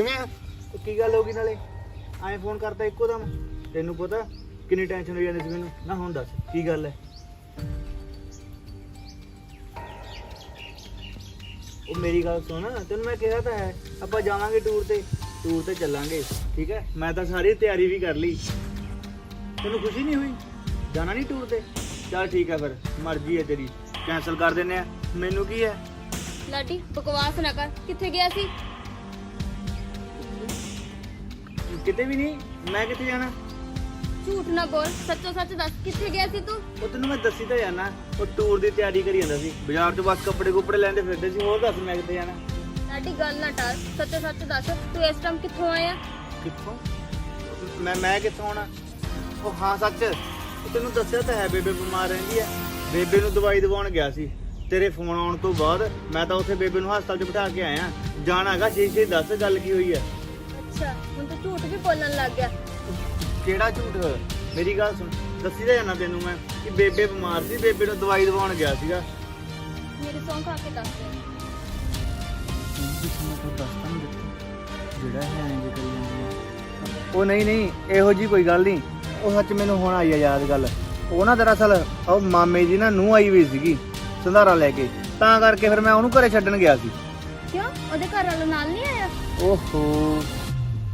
ਕਿਵੇਂ ਆ? ਉਹ ਕੀ ਗੱਲ ਹੋ ਗਈ ਨਾਲੇ? ਐਂ ਫੋਨ ਕਰਤਾ ਇੱਕੋ ਦਮ। ਤੈਨੂੰ ਪਤਾ ਕਿੰਨੀ ਟੈਨਸ਼ਨ ਹੋਈ ਜਾਂਦੀ ਸੀ ਮੈਨੂੰ। ਨਾ ਹੁਣ ਦੱਸ, ਕੀ ਗੱਲ ਹੈ ਉਹ ਮੇਰੀ ਗੱਲ ਸੁਣ, ਤੈਨੂੰ ਮੈਂ ਕਿਹਾ ਤਾਂ ਹੈ, ਆਪਾਂ ਜਾਵਾਂਗੇ ਟੂਰ ਤੇ। ਟੂਰ ਤੇ ਚੱਲਾਂਗੇ, ਠੀਕ ਹੈ ਮੈਂ ਤਾਂ ਸਾਰੀ ਤਿਆਰੀ ਵੀ ਕਰ ਲਈ। ਤੈਨੂੰ ਖੁਸ਼ੀ ਨਹੀਂ ਹੋਈ? ਜਾਣਾ ਨਹੀਂ ਟੂਰ ਤੇ? ਚੱਲ ਠੀਕ ਹੈ ਫਿਰ, ਮਰਜ਼ੀ ਹੈ ਤੇਰੀ। ਕੈਨਸਲ ਕਰ ਦਿੰਨੇ ਆ। ਮੈਨੂੰ ਕੀ ਹੈ ਲਾਡੀ, ਬਕਵਾਸ ਨਾ ਕਰ। ਕਿੱਥੇ ਗਿਆ ਸੀ? ਕਿਤੇ ਵੀ ਨਹੀਂ ਮੈਂ ਕਿੱਥੇ ਜਾਣਾ? ਝੂਠ ਨਾ ਬੋਲ ਸੱਚੋ ਸੱਚ ਦੱਸ ਕਿੱਥੇ ਗਿਆ ਸੀ ਤੂੰ? ਉਹ ਤੈਨੂੰ ਮੈਂ ਦੱਸੀ ਤਾਂ ਜਾਣਾ ਉਹ ਟੂਰ ਦੀ ਤਿਆਰੀ ਕਰੀ ਜਾਂਦਾ ਸੀ। ਬਾਜ਼ਾਰ ਤੋਂ ਬਸ ਕੱਪੜੇ ਕੁਪੜੇ ਲੈਂਦੇ ਫਿਰਦੇ ਸੀ ਹੋਰ ਦੱਸ ਮੈਂ ਕਿੱਥੇ ਜਾਣਾ? ਲਾਡੀ ਗੱਲ ਨਾ ਟਾਲ ਸੱਚੋ ਸੱਚ ਦੱਸ ਤੂੰ ਇਸ ਟਾਈਮ ਕਿੱਥੋਂ ਆਇਆ? ਕਿੱਥੋਂ? ਮੈਂ ਮੈਂ ਕਿੱਥੋਂ ਆਉਣਾ? ਉਹ ਹਾਂ ਸੱਚ। ਉਹ ਤੈਨੂੰ ਦੱਸਿਆ ਤਾਂ ਹੈ ਬੇਬੇ ਬਿਮਾਰ ਰਹਿੰਦੀ ਹੈ। ਬੇਬੇ ਨੂੰ ਦਵਾਈ ਦਿਵਾਉਣ ਗਿਆ ਸੀ। ਤੇਰੇ ਫੋਨ ਆਉਣ ਤੋਂ ਬਾਅਦ ਮੈਂ ਤਾਂ ਉੱਥੇ ਬੇਬੇ ਨੂੰ ਹਸਪਤਾਲ 'ਚ ਬਿਠਾ ਕੇ ਆਇਆ। ਜਾਣਾਗਾ ਛੇ ਛੇ ਦੱਸ ਗੱਲ ਕੀ ਹੋਈ ਹੈ? ਅੱਛਾ ਹੁਣ ਤੂੰ ਝੂਠ ਵੀ ਬੋਲਣ ਲੱਗ ਗਿਆ। ਕਿਹੜਾ ਝੂਠ? ਮੇਰੀ ਗੱਲ ਸੁਣ ਦੱਸੀ ਤਾਂ ਜਾਣਾ ਤੈਨੂੰ ਮੈਂ ਕਿ ਬੇਬੇ ਬਿਮਾਰ ਸੀ ਬੇਬੇ ਨੂੰ ਦਵਾਈ ਦਿਵਾਉਣ ਗਿਆ ਸੀਗਾ। ਮੇਰੇ ਸੌਂ ਖਾ ਕੇ ਦੱਸ ਦੇ। ਜਿਹੜਾ ਹੈ ਇੰਜ ਕਰੀ ਜਾਂਦੀ ਹੈ ਉਹ ਨਹੀਂ ਨਹੀਂ ਇਹੋ ਜੀ ਕੋਈ ਗੱਲ ਨਹੀਂ। ਉਹ ਸੱਚ ਮੈਨੂੰ ਹੁਣ ਆਈ ਆ ਯਾਦ ਗੱਲ। ਉਹ ਨਾ ਦਰਅਸਲ ਉਹ ਮਾਮੇ ਦੀ ਨਾ ਨੂੰ ਆਈ ਹੋਈ ਸੀਗੀ ਸੰਧਾਰਾ ਲੈ ਕੇ। ਤਾਂ ਕਰਕੇ ਫਿਰ ਮੈਂ ਉਹਨੂੰ ਘਰੇ ਛੱਡਣ ਗਿਆ ਸੀ। ਕਿਉਂ? ਉਹਦੇ ਘਰ ਵਾਲਾ ਨਾਲ ਨਹੀਂ ਆਇਆ? ਓਹੋ।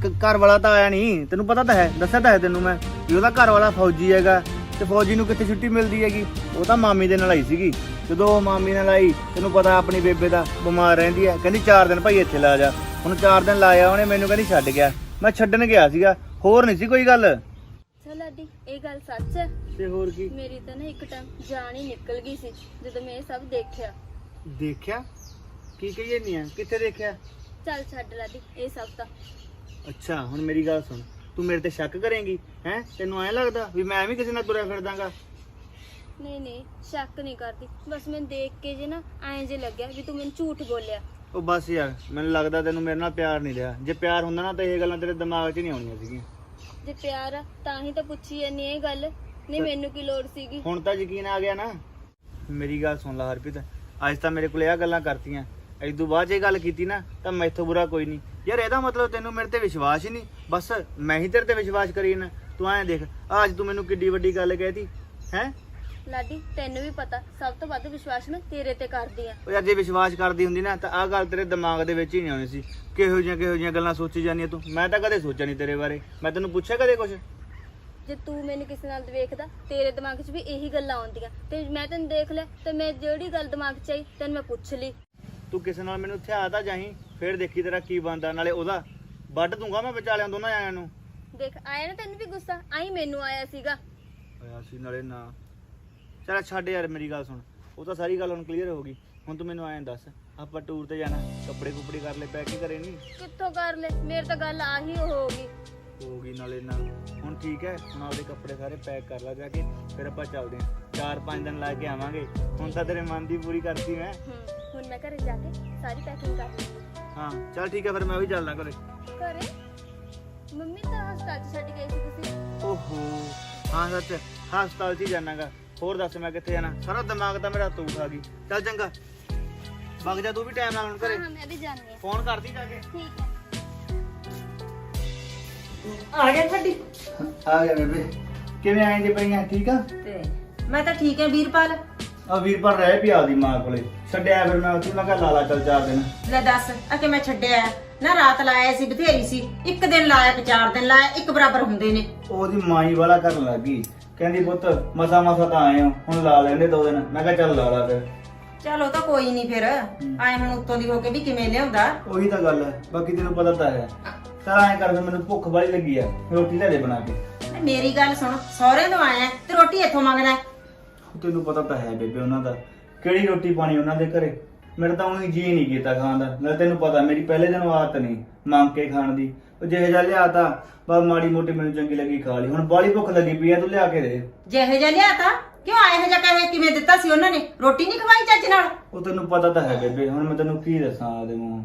ਕ- ਘਰ ਵਾਲਾ ਤਾਂ ਆਇਆ ਨਹੀਂ ਤੈਨੂੰ ਪਤਾ ਤਾਂ ਹੈ ਦੱਸਿਆ ਤਾਂ ਹੈ ਤੈਨੂੰ ਮੈਂ ਵੀ ਉਹਦਾ ਘਰ ਵਾਲਾ ਫੌਜੀ ਹੈਗਾ ਤੇ ਫੌਜੀ ਨੂੰ ਕਿੱਥੇ ਛੁੱਟੀ ਮਿਲਦੀ ਹੈਗੀ? ਉਹ ਤਾਂ ਮਾਮੀ ਦੇ ਨਾਲ ਆਈ ਸੀਗੀ। ਜਦੋਂ ਉਹ ਮਾਮੀ ਨਾਲ ਆਈ ਤੈਨੂੰ ਪਤਾ ਆਪਣੀ ਬੇਬੇ ਦਾ ਬਿਮਾਰ ਰਹਿੰਦੀ ਹੈ ਕਹਿੰਦੀ 4 ਦਿਨ ਭਾਈ ਇੱਥੇ ਲਾ ਜਾ। ਹੁਣ 4 ਦਿਨ ਲਾਇਆ ਉਹਨੇ ਮੈਨੂੰ ਕਹਿੰਦੀ ਛੱਡ ਗਿਆ। ਮੈਂ ਛੱਡਣ ਗਿਆ ਸੀਗਾ ਹੋਰ ਨਹੀਂ ਸੀ ਕੋਈ ਗੱਲ? ਚੱਲ ਲਾਡੀ ਇਹ ਗੱਲ ਸੱਚ ਹੈ। ਤੇ ਹੋਰ ਕੀ? ਮੇਰੀ ਤਾਂ ਨਾ ਇੱਕ ਟਾਈਮ ਜਾਨ ਹੀ ਨਿਕਲ ਗਈ ਸੀ ਜਦੋਂ ਮੈਂ ਇਹ ਸਭ ਦੇਖਿਆ। ਦੇਖਿਆ? ਕੀ ਕਹੀਏ ਨਹੀਂ ਆ ਕਿੱਥੇ ਦੇਖਿਆ? ਚੱਲ ਛੱਡ ਲਾਡੀ ਇਹ ਸਭ ਤਾਂ। ਅੱਛਾ ਹੁਣ ਮੇਰੀ ਗੱਲ ਸੁਣ। ਤੂੰ ਮੇਰੇ ਤੇ ਸ਼ੱਕ ਕਰੇਂਗੀ? ਹੈ? ਤੈਨੂੰ ਐਂ ਲੱਗਦਾ ਵੀ ਮੈਂ ਵੀ ਕਿਸੇ ਨਾਲ ਤੁਰਿਆ ਫਿਰਦਾਗਾ? ਨਹੀਂ ਨਹੀਂ ਸ਼ੱਕ ਨਹੀਂ ਕਰਦੀ। ਬਸ ਮੈਨੂੰ ਦੇਖ ਕੇ ਜੇ ਨਾ ਐਂ ਜੇ ਲੱਗਿਆ ਵੀ ਤੂੰ ਮੈਨੂੰ ਝੂਠ ਬੋਲਿਆ। ਉਹ ਬਸ ਯਾਰ ਮੈਨੂੰ ਲੱਗਦਾ ਤੈਨੂੰ ਮੇਰੇ ਨਾਲ ਪਿਆਰ ਨਹੀਂ ਰਿਹਾ। ਜੇ ਪਿਆਰ ਹੁੰਦਾ ਨਾ ਤਾਂ ਇਹ ਗੱਲਾਂ ਤੇਰੇ ਦਿਮਾਗ 'ਚ ਨਹੀਂ ਆਉਣੀਆਂ ਸੀਗੀਆਂ। ਜੇ ਪਿਆਰ ਆ ਤਾਂ ਹੀ ਤਾਂ ਪੁੱਛੀ ਨਹੀਂ ਇਹ ਗੱਲ। ਨਹੀਂ ਮੈਨੂੰ ਕੀ ਲੋੜ ਸੀਗੀ? ਹੁਣ ਤਾਂ ਯਕੀਨ ਆ ਗਿਆ ਨਾ। ਮੇਰੀ ਗੱਲ ਸੁਣ ਲੈ ਹਰਪ੍ਰੀਤ। ਅੱਜ ਤਾਂ ਮੇਰੇ ਕੋਲ ਇਹ ਗੱਲਾਂ ਕਰਤੀਆਂ। ਇਦੋਂ ਬਾਅਦ ਇਹ ਗੱਲ ਕੀਤੀ ਨਾ ਤਾਂ ਮੈਥੋਂ ਬੁਰਾ ਕੋਈ ਨਹੀਂ। ਯਾਰ ਇਹਦਾ ਮਤਲਬ ਤੈਨੂੰ ਮੇਰੇ ਤੇ ਵਿਸ਼ਵਾਸ ਹੀ ਨਹੀਂ। ਬਸ ਮੈਂ ਹੀ ਤੇਰੇ ਤੇ ਵਿਸ਼ਵਾਸ ਕਰੀ ਨਾ ਤੂੰ ਐਂ ਦੇਖ ਅੱਜ ਤੂੰ ਮੈਨੂੰ ਕਿੱਡੀ ਵੱਡੀ ਗੱਲ ਕਹਿਤੀ ਹੈ? ਲਾਡੀ ਤੈਨੂੰ ਵੀ ਪਤਾ ਸਭ ਤੋਂ ਵੱਧ ਵਿਸ਼ਵਾਸ ਮੈਂ ਤੇਰੇ ਤੇ ਕਰਦੀ ਆ। ਉਹ ਯਾਰ ਜੇ ਵਿਸ਼ਵਾਸ ਕਰਦੀ ਹੁੰਦੀ ਨਾ ਤਾਂ ਆਹ ਗੱਲ ਤੇਰੇ ਦਿਮਾਗ ਦੇ ਵਿੱਚ ਹੀ ਨਹੀਂ ਆਉਣੀ ਸੀ। ਕਿਹੋ ਜਿਹੀਆਂ ਕਿਹੋ ਜਿਹੀਆਂ ਗੱਲਾਂ ਸੋਚੀ ਜਾਂਦੀਆਂ ਤੂੰ? ਮੈਂ ਤਾਂ ਕਦੇ ਸੋਚਿਆ ਨਹੀਂ ਤੇਰੇ ਬਾਰੇ। ਮੈਂ ਤੈਨੂੰ ਪੁੱਛਿਆ ਕਦੇ ਕੁਝ ਜੇ ਤੂੰ ਮੈਨੂੰ ਕਿਸੇ ਨਾਲ ਵੇਖਦਾ ਤੇਰੇ ਦਿਮਾਗ 'ਚ ਵੀ ਇਹੀ ਗੱਲਾਂ ਆਉਂਦੀਆਂ। ਤੇ ਮੈਂ ਤੈਨੂੰ ਦੇਖ ਲਿਆ ਤੇ ਮੈਂ ਜਿਹੜੀ ਗੱਲ ਦਿਮਾਗ 'ਚ ਆਈ ਤੈਨੂੰ ਮੈਂ ਪੁੱਛ ਲਈ। ਤੂੰ ਕਿਸੇ ਨਾਲ ਮੈਨੂੰ ਇੱਥੇ ਆ ਤਾਂ ਜਾਹੀਂ ਫਿਰ ਦੇਖੀ ਤੇਰਾ ਕੀ ਬਣਦਾ ਨਾਲੇ ਉਹਦਾ ਵੱਢ ਦੂੰਗਾ ਮੈਂ ਵਿਚਾਲਿਆਂ ਦੋਨਾਂ ਆਇਆਂ ਨੂੰ। ਦੇਖ ਆਇਆ ਨਾ ਤੈਨੂੰ ਵੀ ਗੁੱਸਾ ਆਈ ਮੈਨੂੰ ਆਇਆ ਸੀਗਾ। ਆਇਆ ਸੀ ਨਾਲੇ ਨਾ। ਚਲ ਛੱਡ ਯਾਰ ਮੇਰੀ ਗੱਲ ਸੁਣ ਉਹ ਤਾਂ ਸਾਰੀ ਗੱਲ ਹੁਣ ਕਲੀਅਰ ਹੋ ਗਈ। ਹੁਣ ਤੂੰ ਮੈਨੂੰ ਐਂ ਦੱਸ ਆਪਾਂ ਟੂਰ ਤੇ ਜਾਣਾ ਕੱਪੜੇ ਕੁਪੜੇ ਕਰ ਲੈ ਪੈਕ ਹੀ ਕਰੇ ਨਹੀਂ ਕਿੱਥੋਂ ਕਰ ਲੈ ਮੇਰੇ ਤਾਂ ਗੱਲ ਆਹੀ ਹੋ ਗਈ। ਹੋ ਗਈ ਨਾਲੇ ਨਾ। ਹੁਣ ਠੀਕ ਹੈ ਹੁਣ ਆਪਦੇ ਕੱਪੜੇ ਸਾਰੇ ਪੈਕ ਕਰ ਲਾ ਜਾ ਕੇ ਫਿਰ ਆਪਾਂ ਚੱਲਦੇ ਹਾਂ। ਚਾਰ ਪੰਜ ਦਿਨ ਲਾ ਕੇ ਆਵਾਂਗੇ। ਹੁਣ ਤਾਂ ਤੇਰੇ ਮਨ ਦੀ ਪੂਰੀ ਕਰਤੀ ਮੈਂ। ਹੁਣ ਮੈਂ ਘਰੇ ਜਾ ਕੇ ਸਾਰੀ ਪੈਕਿੰਗ ਕਰ ਲਈ ਹਾਂ ਚੱਲ ਠੀਕ ਹੈ ਫਿਰ ਮੈਂ ਵੀ ਚੱਲਦਾ ਘਰੇ। ਘਰੇ? ਮੰਮੀ ਤਾਂ ਹਸਪਤਾਲ 'ਚ ਛੱਡ ਗਈ ਸੀ ਤੁਸੀਂ। ਓਹੋ। ਹਾਂ ਸੱਚ। ਹਸਪਤਾਲ 'ਚ ਹੀ ਜਾਣਾਗਾ। ਹੋਰ ਦੱਸ ਮੈਂ ਕਿੱਥੇ ਜਾਣਾ? ਸਾਰਾ ਦਿਮਾਗ ਤਾਂ ਮੇਰਾ ਤੂੰ ਖਾ ਗਈ। ਚੱਲ ਚੰਗਾ। ਵਗ ਜਾ ਤੂੰ ਵੀ ਟਾਈਮ ਨਾਲ ਹੁਣ ਘਰੇ। ਹਾਂ ਹਾਂ ਮੈਂ ਵੀ ਜਾਣੀ ਫੋਨ ਕਰਦੀ ਜਾ ਕੇ। ਠੀਕ ਹੈ। ਆ ਗਿਆ ਛੱਡੀ ਆ ਗਿਆ ਬੇਬੇ। ਕਿਵੇਂ ਆਏ ਜੇ ਪਈਆਂ? ਠੀਕ ਆ? ਤੇ ਮੈਂ ਤਾਂ ਠੀਕ ਹੈ ਵੀਰਪਾਲ। ਆ ਵੀਰ ਪਰ ਰਹਿ ਪਿਆ ਦੀ ਮਾਂ ਕੋਲੇ। ਛੱਡਿਆ ਫਿਰ ਮੈਂ ਉੱਥੇ ਮੈਂ ਕਿਹਾ ਲਾਲਾ ਚੱਲ ਚਾਰ ਦਿਨ। ਲੈ ਦੱਸ ਆ ਕਿ ਮੈਂ ਛੱਡਿਆ? ਨਾ ਰਾਤ ਲਾਇਆ ਸੀ ਬਥੇਰੀ ਸੀ। ਇੱਕ ਦਿਨ ਲਾਇਆ ਕਿ ਚਾਰ ਦਿਨ ਲਾਇਆ ਇੱਕ ਬਰਾਬਰ ਹੁੰਦੇ ਨੇ। ਉਹਦੀ ਮਾਈ ਵਾਲਾ ਕਰਨ ਲੱਗੀ ਕਹਿੰਦੀ ਪੁੱਤ ਮਸਾ ਮਸਾ ਤਾਂ ਆਏ ਹੋ ਹੁਣ ਲਾ ਲੈਂਦੇ ਦੋ ਦਿਨ। ਮੈਂ ਕਿਹਾ ਚੱਲ ਲਾ ਲਾ ਫਿਰ। ਚਲ ਉਹ ਤਾਂ ਕੋਈ ਨਹੀਂ ਫਿਰ। ਆਏ ਹੁਣ ਉੱਤੋਂ ਦੀ ਹੋ ਕੇ ਵੀ ਕਿਵੇਂ ਲਿਆਉਂਦਾ? ਉਹੀ ਤਾਂ ਗੱਲ ਹੈ। ਬਾਕੀ ਤੈਨੂੰ ਪਤਾ ਤਾਂ ਹੈ। ਚੱਲ ਐਂ ਕਰ ਫਿਰ ਮੈਨੂੰ ਭੁੱਖ ਬੜੀ ਲੱਗੀ ਆ ਰੋਟੀ ਲੈ ਦੇ ਬਣਾ ਕੇ। ਮੇਰੀ ਗੱਲ ਸੁਣ ਸਹੁਰੇ ਨੂੰ ਆਇਆ ਤੇ ਰੋਟੀ ਇੱਥੋਂ ਮੰਗਦਾ ਹੈ। ਤੈਨੂੰ ਪਤਾ ਤਾਂ ਹੈ ਬੇਬੇ ਉਹਨਾਂ ਦਾ ਕਿਹੜੀ ਰੋਟੀ ਪਾਣੀ ਉਹਨਾਂ ਦੇ ਘਰੇ? ਮੇਰਾ ਤਾਂ ਉਹਨੂੰ ਜੀ ਨਹੀਂ ਕੀਤਾ ਖਾਣ ਦਾ ਨਾਲੇ ਤੈਨੂੰ ਪਤਾ ਮੇਰੀ ਪਹਿਲੇ ਦਿਨ ਆਦਤ ਨਹੀਂ ਮੰਗ ਕੇ ਖਾਣ ਦੀ। ਉਹ ਜਿਹੇ ਜਿਹਾ ਲਿਆਤਾ ਬਸ ਮਾੜੀ ਮੋਟੀ ਮੈਨੂੰ ਚੰਗੀ ਲੱਗੀ ਖਾ ਲਈ। ਹੁਣ ਬਾਲੀ ਭੁੱਖ ਲੱਗੀ ਪਈ ਆ ਤੂੰ ਲਿਆ ਕੇ ਦੇ। ਜਿਹੇ ਜਿਹਾ ਲਿਆਤਾ ਕਿਉਂ ਆਏ ਜਿਹਾ ਕਹੇ ਕਿਵੇਂ ਦਿੱਤਾ ਸੀ ਉਹਨਾਂ ਨੇ? ਰੋਟੀ ਨਹੀਂ ਖਵਾਈ ਚੱਜ ਨਾਲ? ਉਹ ਤੈਨੂੰ ਪਤਾ ਤਾਂ ਹੈ ਬੇਬੇ ਹੁਣ ਮੈਂ ਤੈਨੂੰ ਕੀ ਦੱਸਾਂ ਆਦੇ ਮੂੰਹ।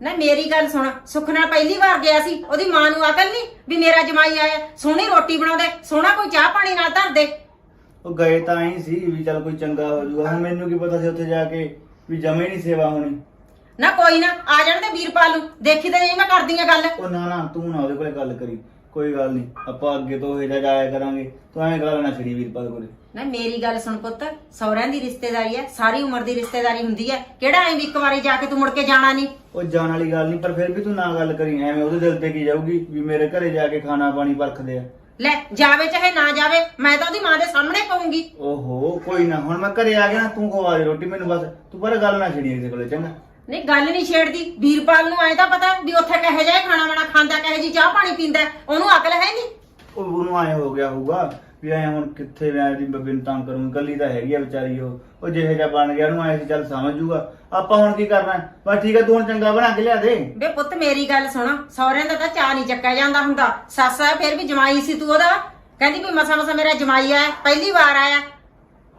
ਨਾ ਮੇਰੀ ਗੱਲ ਸੁਣ। ਸੁੱਖ ਨਾਲ ਪਹਿਲੀ ਵਾਰ ਗਿਆ ਸੀ ਉਹਦੀ ਮਾਂ ਨੂੰ ਅਕਲ ਨਹੀਂ ਵੀ ਮੇਰਾ ਜਮਾਈ ਆਇਆ। ਸੋਹਣੀ ਰੋਟੀ ਬਣਾਉਂਦੇ ਸੋਹਣਾ ਕੋਈ ਚਾਹ ਪਾਣੀ ਨਾਲ ਧਰਦੇ ਉਹ ਗਏ ਤਾਂ ਹੀ ਸੀ ਵੀ ਚੱਲ ਕੋਈ ਚੰਗਾ ਹੋ ਜਾਊਗਾ। ਹੁਣ ਮੈਨੂੰ ਕੀ ਪਤਾ ਸੀ ਉੱਥੇ ਜਾ ਕੇ ਵੀ ਜਮੇ ਨਹੀਂ ਸੇਵਾ ਹੋਣੀ। ਨਾ ਕੋਈ ਨਾ ਆ ਜਾਣ ਤੇ ਵੀਰਪਾਲ ਨੂੰ। ਦੇਖੀ ਤੇ ਨਹੀਂ ਮੈਂ ਕਰਦੀ ਆ ਗੱਲ। ਉਹ ਨਾ ਨਾ ਤੂੰ ਨਾ ਉਹਦੇ ਕੋਲੇ ਗੱਲ ਕਰੀ। ਕੋਈ ਗੱਲ ਨਹੀਂ ਆਪਾਂ ਅੱਗੇ ਤੋਂ ਇਹ ਜਾਇਆ ਕਰਾਂਗੇ। ਤੂੰ ਐਂ ਗੱਲ ਨਾ ਛੜੀ ਵੀਰਪਾਲ ਕੋਲੇ। ਨਾ ਮੇਰੀ ਗੱਲ ਸੁਣ ਪੁੱਤ ਸਹੁਰਿਆਂ ਦੀ ਰਿਸ਼ਤੇਦਾਰੀ ਹੈ ਸਾਰੀ ਉਮਰ ਦੀ ਰਿਸ਼ਤੇਦਾਰੀ ਹੁੰਦੀ ਹੈ। ਕਿਹੜਾ ਐਂ ਵੀ ਇੱਕ ਵਾਰੀ ਜਾ ਕੇ ਤੂੰ ਮੁੜ ਕੇ ਜਾਣਾ ਨਹੀਂ ਉਹ ਜਾਣ ਵਾਲੀ ਗੱਲ ਨਹੀਂ ਪਰ ਫਿਰ ਵੀ ਤੂੰ ਨਾ ਗੱਲ ਕਰੀ ਐਵੇਂ ਉਹਦੇ ਦਿਲ ਤੇ ਕੀ ਜਾਊਗੀ ਵੀ ਮੇਰੇ ਘਰੇ ਜਾ ਕੇ ਖਾਣਾ ਪਾਣੀ ਪਰਖਦੇ ਆ। ਲੈ ਜਾਵੇ ਚਾਹੇ ਨਾ ਜਾਵੇ ਮੈਂ ਤਾਂ ਉਹਦੀ ਮਾਂ ਦੇ ਸਾਹਮਣੇ ਕਹੂੰਗੀ। ਓਹੋ ਕੋਈ ਨਾ ਹੁਣ ਮੈਂ ਘਰੇ ਆ ਗਿਆ ਤੂੰ ਖਵਾ ਦੇ ਰੋਟੀ ਮੈਨੂੰ ਬਸ। ਤੂੰ ਪਰ ਗੱਲ ਨਾ ਛੜੀ ਕਿਸੇ ਕੋਲੇ ਚੰਗਾ। ਨਹੀਂ ਗੱਲ ਨਹੀਂ ਛੇੜਦੀ। ਵੀਰਪਾਲ ਨੂੰ ਐਂ ਤਾਂ ਪਤਾ ਵੀ ਉੱਥੇ ਕਹੇ ਜਾਏ ਖਾਣਾ ਵਾਣਾ ਖਾਂਦਾ ਕਹੇ ਜੀ ਚਾਹ ਪਾਣੀ ਪੀਂਦਾ ਉਹਨੂੰ ਅਕਲ ਹੈ ਨਹੀਂ। ਉਹ ਉਹਨੂੰ ਆਏ ਹੋ ਗਿਆ ਹੋਊਗਾ ਵੀ ਐ ਹੁਣ ਕਿੱਥੇ ਮੈਂ ਦੀ ਬੱਬੀ ਨੂੰ ਤੰਗ ਕਰੂੰ ਕੱਲੀ ਤਾਂ ਹੈਗੀ ਆ ਵਿਚਾਰੀ ਉਹ। ਉਹ ਜਿਹੇ ਜਿਹਾ ਬਣ ਗਿਆ ਉਹਨੂੰ ਆਏ ਸੀ ਚੱਲ ਸਮਝ ਜੂਗਾ। ਆਪਾਂ ਹੁਣ ਕੀ ਕਰਨਾ? ਹੈ? ਬਸ ਠੀਕ ਹੈ ਤੂੰ ਹੁਣ ਚੰਗਾ ਬਣਾ ਕੇ ਲਿਆ ਦੇ। ਬੇ ਪੁੱਤ ਮੇਰੀ ਗੱਲ ਸੁਣ। ਸਹੁਰਿਆਂ ਦਾ ਤਾਂ ਚਾਹ ਨਹੀਂ ਚੱਕਿਆ ਜਾਂਦਾ ਹੁੰਦਾ। ਸੱਸ ਆ ਫਿਰ ਵੀ ਜਮਾਈ ਸੀ ਤੂੰ ਉਹਦਾ। ਕਹਿੰਦੀ ਵੀ ਮਸਾ ਮਸਾ ਮੇਰਾ ਜਮਾਈ ਆਇਆ ਪਹਿਲੀ ਵਾਰ ਆਇਆ।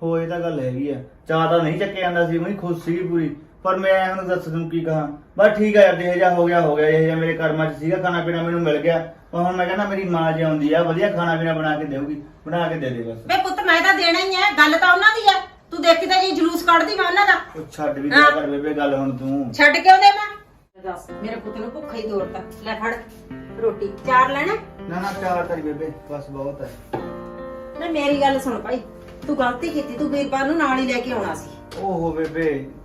ਹੋ ਇਹ ਤਾਂ ਗੱਲ ਹੈਗੀ ਆ। ਚਾਹ ਤਾਂ ਨਹੀਂ ਚੱਕਿਆ ਜਾਂਦਾ ਸੀ ਮੈਂ ਖੁਸ਼ ਸੀਗੀ ਪੂਰੀ। ਪਰ ਮੈਂ ਹੁਣ ਦੱਸ ਤੈਨੂੰ ਕੀ ਕਹਾਂ। ਬਸ ਠੀਕ ਆ ਯਾਰ ਜਿਹੇ ਜਿਹਾ ਹੋ ਗਿਆ ਹੋ ਗਿਆ ਇਹ ਜਿਹਾ ਮੇਰੇ ਕਰਮਾਂ 'ਚ ਸੀਗਾ ਖਾਣਾ ਪੀਣਾ ਮੈਨੂੰ ਮਿਲ ਗਿਆ। ਪਰ ਹੁਣ ਮੈਂ ਕਹਿੰਦਾ ਮੇਰੀ ਮਾਂ ਜੇ ਆਉਂਦੀ ਆ ਵਧੀਆ ਖਾਣਾ ਪੀਣਾ ਬਣਾ ਕੇ ਦੇਊਗੀ ਬਣਾ ਕੇ ਦੇ ਦੇ ਬਸ। ਬੇ ਪੁੱਤ ਮੈਂ ਤਾਂ ਦੇਣਾ ਹੀ ਹੈ ਗੱਲ ਤਾਂ ਉਹਨਾਂ ਦੀ ਆ। ਤੂੰ ਦੇਖੀ ਤਾਂ ਜੀ ਜਲੂਸ ਕੱਢਦੀ ਮੈਂ ਉਹਨਾਂ ਦਾ। ਉਹ ਛੱਡ ਵੀ ਦਿਆ ਕਰ ਬੇਬੇ ਗੱਲ ਹੁਣ ਤੂੰ। ਛੱਡ ਕਿਉਂ ਦੇ ਮੈਂ? ਦੱਸ ਮੇਰੇ ਪੁੱਤ ਨੂੰ ਭੁੱਖਾ ਹੀ ਤੋਰਤਾ। ਲੈ ਫੜ ਰੋਟੀ ਚਾਰ ਲੈਣਾ? ਨਾ ਨਾ ਚਾਰ ਤਰੀ ਬੇਬੇ ਬਸ ਬਹੁਤ ਹੈ ਨਾ ਮੇਰੀ ਗੱਲ ਸੁਣ ਭਾਈ ਤੂੰ ਗਲਤੀ ਕੀਤੀ ਤੂੰ ਵੀਰਪਾਲ ਨੂੰ ਨਾਲ ਹੀ ਲੈ ਕੇ ਆਉਣਾ ਸੀ। ਓਹੋ ਬੇਬੇ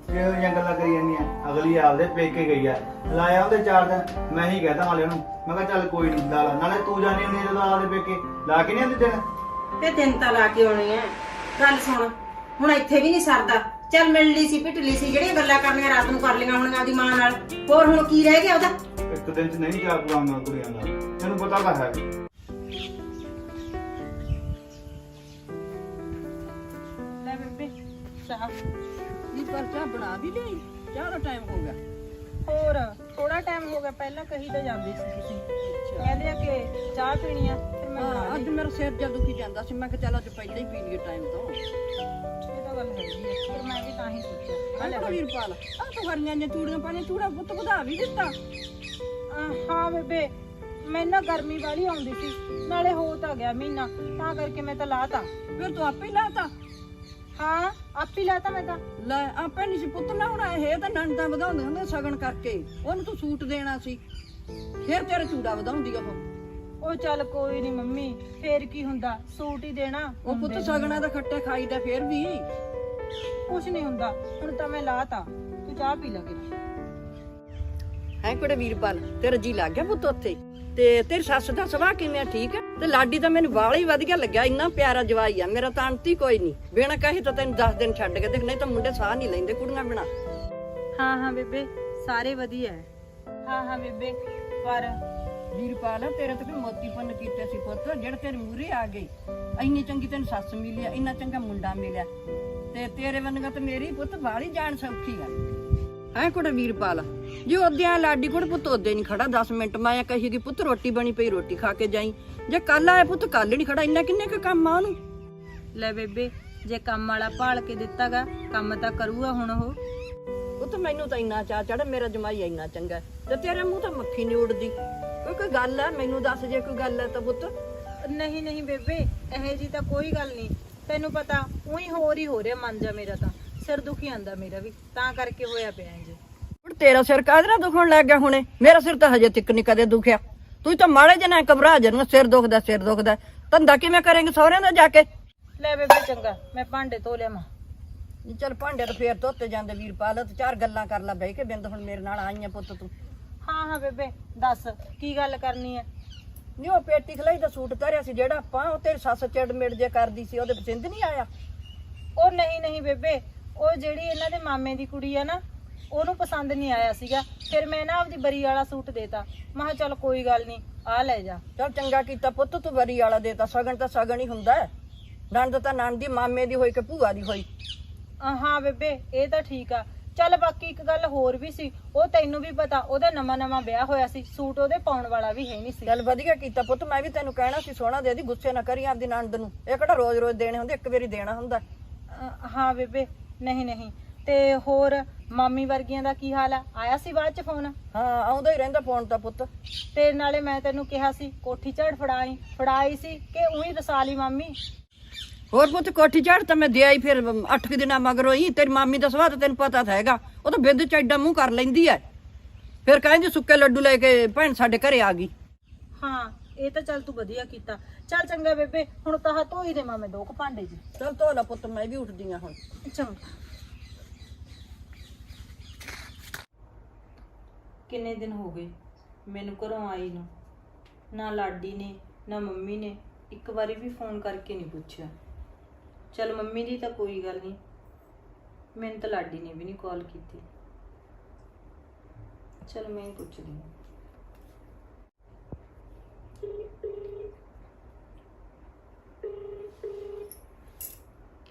ਕਿਹੋ ਜਿਹੀਆਂ ਗੱਲਾਂ ਕਰੀ ਜਾਂਦੀਆਂ ਅਗਲੀ ਆਪਦੇ ਪੇਕੇ ਗਈ ਆ। ਲਾਇਆ ਉਹਦੇ ਚਾਰ ਦਿਨ ਮੈਂ ਹੀ ਕਹਤਾ ਨਾਲੇ ਉਹਨੂੰ ਮੈਂ ਕਿਹਾ ਚੱਲ ਕੋਈ ਨਹੀਂ ਲਾ ਲਾ। ਨਾਲੇ ਤੂੰ ਜਾਣੀ ਹੁੰਦੀ ਆ ਜਦੋਂ ਆਪਦੇ ਪੇਕੇ। ਲਾ ਕੇ ਨਹੀਂ ਆਉਂਦੀ ਦਿਨ ਤੇ ਦਿਨ ਤਾਂ ਲਾ ਕੇ ਆਉਣੀ ਐ ਗੱਲ ਸੁਣ ਹੁਣ ਇੱਥੇ ਵੀ ਨਹੀਂ ਸਰਦਾ। ਚੱਲ ਮਿਲ ਲਈ ਸੀ ਪਿਟ ਲਈ ਸੀ ਜਿਹੜੀਆਂ ਗੱਲਾਂ ਕਰਨੀਆਂ ਰਾਤ ਨੂੰ ਕਰ ਲਈਆਂ ਹੁਣ ਆਪਦੀ ਮਾਂ ਨਾਲ। ਹੋਰ ਹੁਣ ਕੀ ਰਹਿ ਗਿਆ ਉਹਦਾ? ਇੱਕ ਦਿਨ ਚ ਨਹੀਂ ਜਾ ਪਾਉਂਦਾ ਕੁੜੀਆਂ ਦਾ। ਤੈਨੂੰ ਪਤਾ ਤਾਂ ਹੈ। ਚਾਹ ਇਹ ਪਰ ਚਾਹ ਬਣਾ ਵੀ ਲਈ ਚਾਹ ਦਾ ਟਾਈਮ ਹੋ ਗਿਆ। ਹੋਰ ਥੋੜਾ ਟਾਈਮ ਹੋ ਗਿਆ ਪਹਿਲਾਂ ਕਹੀ ਤਾਂ ਜਾਂਦੀ ਸੀ ਤੁਸੀਂ। ਕਹਿੰਦੇ ਆ ਕਿ ਚਾਹ ਪੀਣੀ ਆ ਫਿਰ ਮੈਂ ਬਣਾ ਅੱਜ ਮੇਰਾ ਸਿਰ ਜਦ ਦੁਖੀ ਜਾਂਦਾ ਸੀ ਮੈਂ ਕਿਹਾ ਚੱਲ ਅੱਜ ਪਹਿਲਾਂ ਹੀ ਪੀ ਲਈਏ ਟਾਈਮ ਤੋਂ। ਲਈ ਇਹ ਤਾਂ ਗੱਲ ਹੈਗੀ ਹੈ ਫਿਰ ਮੈਂ ਵੀ ਤਾਂ ਹੀ ਸੋਚਿਆ। ਆ ਲੈ ਹਲੇ ਵੀਰਪਾਲ ਆ ਤੂੰ ਹਰੀਆਂ ਨੇ ਚੂੜੀਆਂ ਪਾਣੇ ਚੂੜਾ ਪੁੱਤ ਵਧਾ ਵੀ ਦਿੱਤਾ। ਹਾਂ ਬੇਬੇ ਮੈਂ ਨਾ ਗਰਮੀ ਵਾਲੀ ਆਉਂਦੀ ਸੀ ਨਾਲੇ ਹੋ ਤਾਂ ਗਿਆ ਮਹੀਨਾ ਤਾਂ ਕਰਕੇ ਮੈਂ ਤਾਂ ਲਾਤਾ। ਫਿਰ ਤੂੰ ਆਪੇ ਲਾਤਾ। ਹਾਂ ਆਪ ਹੀ ਲਾਤਾ ਮੈਂ ਤਾਂ। ਲੈ ਆਪੇ ਨਹੀਂ ਸੀ ਪੁੱਤ ਨਾ ਹੁਣ ਇਹ ਤਾਂ ਨੰਦਾਂ ਵਧਾਉਂਦੇ ਹੁੰਦੇ ਸਗਨ ਕਰਕੇ। ਉਹਨੂੰ ਤੂੰ ਸੂਟ ਦੇਣਾ ਸੀ। ਫਿਰ ਤੇਰਾ ਚੂੜਾ ਵਧਾਉਂਦੀ ਉਹ। ਉਹ ਚੱਲ ਕੋਈ ਨਹੀਂ ਮੰਮੀ ਫੇਰ ਕੀ ਹੁੰਦਾ? ਸੂਟ ਹੀ ਦੇਣਾ। ਉਹ ਪੁੱਤ ਸਗਣਾ ਦਾ ਖੱਟੇ ਖਾਈਦਾ ਫਿਰ ਵੀ। ਕੁਝ ਨਹੀਂ ਹੁੰਦਾ। ਹੁਣ ਤਾਂ ਮੈਂ ਲਾਤਾ। ਤੂੰ ਚਾਹ ਪੀ ਲੱਗੇ ਹੈ ਕੁੜੇ ਵੀਰਪਾਲ ਤੇਰਾ ਜੀ ਲੱਗ ਗਿਆ ਪੁੱਤ ਉੱਥੇ। ਤੇ ਤੇਰੀ ਸੱਸ ਦਾ ਸੁਭਾਅ ਕਿਵੇਂ ਆ? ਠੀਕ ਹੈ ਤੇ ਲਾਡੀ ਤਾਂ ਮੈਨੂੰ ਬਾਲਾ ਹੀ ਵਧੀਆ ਲੱਗਿਆ ਇੰਨਾ ਪਿਆਰਾ ਜਵਾਈ ਆ ਮੇਰਾ ਤਾਂ ਅੰਤੀ ਕੋਈ ਨਹੀਂ। ਬਿਨਾਂ ਕਹੇ ਤਾਂ ਤੈਨੂੰ 10 ਦਿਨ ਛੱਡ ਕੇ ਦੇਖ ਨਹੀਂ ਤਾਂ ਮੁੰਡੇ ਸਾਹ ਨਹੀਂ ਲੈਂਦੇ ਕੁੜੀਆਂ ਬਿਨਾ। ਹਾਂ ਹਾਂ ਬੇਬੇ ਸਾਰੇ ਵਧੀਆ ਹੈ। ਹਾਂ ਹਾਂ ਬੇਬੇ ਪਰ ਵੀਰਪਾਲ ਤੇਰੇ ਤੇ ਵੀ ਮੋਤੀ ਪੰਨ ਕੀਤੇ ਸੀ ਪੁੱਤ ਜਿਹੜੇ ਤੇਰੇ ਮੂਰੇ ਆ ਗਏ। ਇੰਨੀ ਚੰਗੀ ਤੈਨੂੰ ਸੱਸ ਮਿਲੀ ਆ ਇੰਨਾ ਚੰਗਾ ਮੁੰਡਾ ਮਿਲਿਆ। ਤੇ ਤੇਰੇ ਵਰਗਾ ਤੇ ਮੇਰੀ ਪੁੱਤ ਬਾਲੀ ਜਾਣ ਸੌਖੀ ਆ। ਐ ਕੋੜਾ ਵੀਰਪਾਲ ਜੇ ਉਹਦਿਆਂ ਲਾਡੀ ਕੋਲ ਪੁੱਤ ਉਹਦੇ ਨਹੀਂ ਖੜਾ 10 ਮਿੰਟ ਮੈਂ ਕਹੀ ਕਿ ਪੁੱਤ ਰੋਟੀ ਬਣੀ ਪਈ ਰੋਟੀ ਖਾ ਕੇ ਜਾਈ। ਜੇ ਕੱਲ ਆਇਆ ਪੁੱਤ ਕੱਲ ਹੀ ਨਹੀਂ ਖੜਾ ਇੰਨਾ ਕਿੰਨੇ ਕੁ ਕੰਮ ਆ ਉਹਨੂੰ? ਲੈ ਬੇਬੇ ਜੇ ਕੰਮ ਵਾਲਾ ਭਾਲ ਕੇ ਦਿੱਤਾਗਾ ਕੰਮ ਤਾਂ ਕਰੂਗਾ ਹੁਣ ਉਹ। ਉਹ ਤਾਂ ਮੈਨੂੰ ਤਾਂ ਇੰਨਾ ਚਾਹ ਚੜ ਮੇਰਾ ਜਮਾਈ ਇੰਨਾ ਚੰਗਾ। ਤੇ ਤੇਰੇ ਮੂੰਹ ਤਾਂ ਮੱਖੀ ਨਹੀਂ ਉੜਦੀ ਕੋਈ ਕੋਈ ਗੱਲ ਹੈ ਮੈਨੂੰ ਦੱਸ ਜੇ ਕੋਈ ਗੱਲ ਹੈ ਤਾਂ ਪੁੱਤ। ਨਹੀਂ ਨਹੀਂ ਬੇਬੇ ਇਹ ਜੀ ਤਾਂ ਕੋਈ ਗੱਲ ਨਹੀਂ। ਤੈਨੂੰ ਪਤਾ ਉਹੀ ਹੋਰ ਹੀ ਹੋ ਰਿਹਾ ਮਨ ਜਾ ਮੇਰਾ ਤਾਂ। ਸਿਰ ਦੁਖੀ ਆਂਦਾ ਮੇਰਾ ਵੀ ਤਾਂ ਕਰਕੇ ਹੋਇਆ ਪਿਆ ਇੰਜ। ਹੁਣ ਤੇਰਾ ਸਿਰ ਕਾਹਦੇ ਦੁਖਣ ਲੱਗ ਗਿਆ ਹੁਣੇ? ਮੇਰਾ ਸਿਰ ਤਾਂ ਹਜੇ ਤੱਕ ਨਹੀਂ ਕਦੇ ਦੁਖਿਆ। ਤੂੰ ਤਾਂ ਮਾੜੇ ਜਨਾ ਘਬਰਾ ਜਾਣਾ ਸਿਰ ਦੁਖਦਾ ਸਿਰ ਦੁਖਦਾ। ਧੰਦਾ ਕਿਵੇਂ ਕਰੇਂਗੇ ਸਹੁਰਿਆਂ ਦਾ ਜਾ ਕੇ? ਲੈ ਬੇਬੇ ਚੰਗਾ ਮੈਂ ਭਾਂਡੇ ਧੋ ਲਿਆਵਾਂ। ਨੀ ਚੱਲ ਭਾਂਡੇ ਤਾਂ ਫੇਰ ਧੋਤੇ ਜਾਂਦੇ ਵੀਰਪਾਲ ਤੇ ਚਾਰ ਗੱਲਾਂ ਕਰ ਲੈ ਬਹਿ ਕੇ ਬਿੰਦ ਹੁਣ ਮੇਰੇ ਨਾਲ ਆਈਆਂ ਪੁੱਤ ਤੂੰ। ਹਾਂ ਹਾਂ ਬੇਬੇ ਦੱਸ ਕੀ ਗੱਲ ਕਰਨੀ ਹੈ ਨੀ ਉਹ ਪੇਟੀ ਖਲਾਈ ਦਾ ਸੂਟ ਧਰਿਆ ਸੀ ਜਿਹੜਾ ਆਪਾਂ ਉਹ ਤੇਰੀ ਸੱਸ ਚਿੜ ਮਿੜ ਜੇ ਕਰਦੀ ਸੀ ਉਹਦੇ ਪਸੰਦ ਨਹੀਂ ਆਇਆ? ਉਹ ਨਹੀਂ ਨਹੀਂ ਬੇਬੇ ਉਹ ਜਿਹੜੀ ਇਹਨਾਂ ਦੇ ਮਾਮੇ ਦੀ ਕੁੜੀ ਆ ਨਾ ਉਹਨੂੰ ਪਸੰਦ ਨਹੀਂ ਆਇਆ ਸੀਗਾ। ਫਿਰ ਮੈਂ ਨਾ ਆਪਦੀ ਬਰੀ ਵਾਲਾ ਸੂਟ ਦੇਤਾ। ਮੈਂ ਕਿਹਾ ਚੱਲ ਕੋਈ ਗੱਲ ਨਹੀਂ ਆ ਲੈ ਜਾ। ਚੱਲ ਚੰਗਾ ਕੀਤਾ ਪੁੱਤ ਤੂੰ ਬਰੀ ਵਾਲਾ ਦੇਤਾ। ਸਗਨ ਤਾਂ ਸਗਨ ਹੀ ਹੁੰਦਾ ਹੈ। ਨੰਦ ਤਾਂ ਨੰਦ ਦੀ ਮਾਮੇ ਦੀ ਹੋਈ ਕਿ ਭੂਆ ਦੀ ਹੋਈ? ਅਹ ਹਾਂ ਬੇਬੇ ਇਹ ਤਾਂ ਠੀਕ ਆ। ਚੱਲ ਬਾਕੀ ਇੱਕ ਗੱਲ ਹੋਰ ਵੀ ਸੀ ਉਹ ਤੈਨੂੰ ਵੀ ਪਤਾ ਉਹਦਾ ਨਵਾਂ ਨਵਾਂ ਵਿਆਹ ਹੋਇਆ ਸੀ। ਸੂਟ ਉਹਦੇ ਪਾਉਣ ਵਾਲਾ ਵੀ ਹੈ ਨਹੀਂ ਸੀ। ਚੱਲ ਵਧੀਆ ਕੀਤਾ ਪੁੱਤ ਮੈਂ ਵੀ ਤੈਨੂੰ ਕਹਿਣਾ ਸੀ ਸੋਹਣਾ ਦੇ ਦੀ ਗੁੱਸੇ ਨਾ ਕਰੀ ਆਪਦੀ ਨੰਦ ਨੂੰ। ਇਹ ਕਿਹੜਾ ਰੋਜ਼ ਰੋਜ਼ ਦੇਣੇ ਹੁੰਦੇ ਇੱਕ ਵਾਰੀ ਦੇਣਾ ਹੁੰਦਾ। ਅਹ ਹਾਂ ਬੇਬੇ ਨਹੀਂ ਨਹੀਂ। ਤੇ ਹੋਰ ਮਾਮੀ ਵਰਗੀਆਂ ਦਾ ਕੀ ਹਾਲ ਆ? ਆਇਆ ਸੀ ਬਾਅਦ ਚ ਫੋਨ ਹਾਂ ਆਉਂਦਾ ਹੀ ਰਹਿੰਦਾ ਫੋਨ ਤਾਂ ਪੁੱਤ। ਤੇ ਨਾਲੇ ਮੈਂ ਤੈਨੂੰ ਕਿਹਾ ਸੀ ਕੋਠੀ ਝੜ ਫੜਾਈ ਫੜਾਈ ਸੀ ਕਿ ਉਹੀ ਰਸਾ ਲਈ ਮਾਮੀ? ਹੋਰ ਪੁੱਤ ਕੋਠੀ ਚੜ ਤਾਂ ਮੈਂ ਦਿਆਈ ਫਿਰ 8 ਕਿ ਦਿਨਾਂ ਮਗਰੋਂ ਹੀ। ਤੇਰੀ ਮਾਮੀ ਦਾ ਸੁਭਾਅ ਤਾਂ ਤੈਨੂੰ ਪਤਾ ਤਾਂ ਹੈਗਾ। ਉਹ ਤਾਂ ਬਿੰਦ ਚ ਐਡਾ ਮੂੰਹ ਕਰ ਲੈਂਦੀ ਐ। ਫਿਰ ਕਹਿੰਦੀ ਸੁੱਕੇ ਲੱਡੂ ਲੈ ਕੇ ਭੈਣ ਸਾਡੇ ਘਰੇ ਆ ਗਈ। ਹਾਂ ਇਹ ਤਾਂ ਚੱਲ ਤੂੰ ਵਧੀਆ ਕੀਤਾ। ਚੱਲ ਚੰਗਾ ਬੇਬੇ ਹੁਣ ਤਾਂ ਧੋਈ ਦੇ ਮਾਮੇ ਦੋ ਕੁ ਭਾਂਡੇ ਜੀ। ਚਲ ਧੋ ਲੈ ਪੁੱਤ ਮੈਂ ਵੀ ਉੱਠਦੀ ਆ ਹੁਣ। ਚੰਗਾ। ਕਿੰਨੇ ਦਿਨ ਹੋ ਗਏ ਮੈਨੂੰ ਘਰੋਂ ਆਈ ਨੂੰ? ਨਾ ਲਾਡੀ ਨੇ ਨਾ ਮੰਮੀ ਨੇ ਇੱਕ ਵਾਰੀ ਵੀ ਫੋਨ ਕਰਕੇ ਨਹੀਂ ਪੁੱਛਿਆ। ਚਲ ਮੰਮੀ ਦੀ ਤਾਂ ਕੋਈ ਗੱਲ ਨਹੀਂ ਮੈਨੂੰ ਤਾਂ ਲਾਡੀ ਨੇ ਵੀ ਨਹੀਂ ਕਾਲ ਕੀਤੀ। ਚਲ ਮੈਂ ਹੀ ਪੁੱਛਦੀ ਹਾਂ।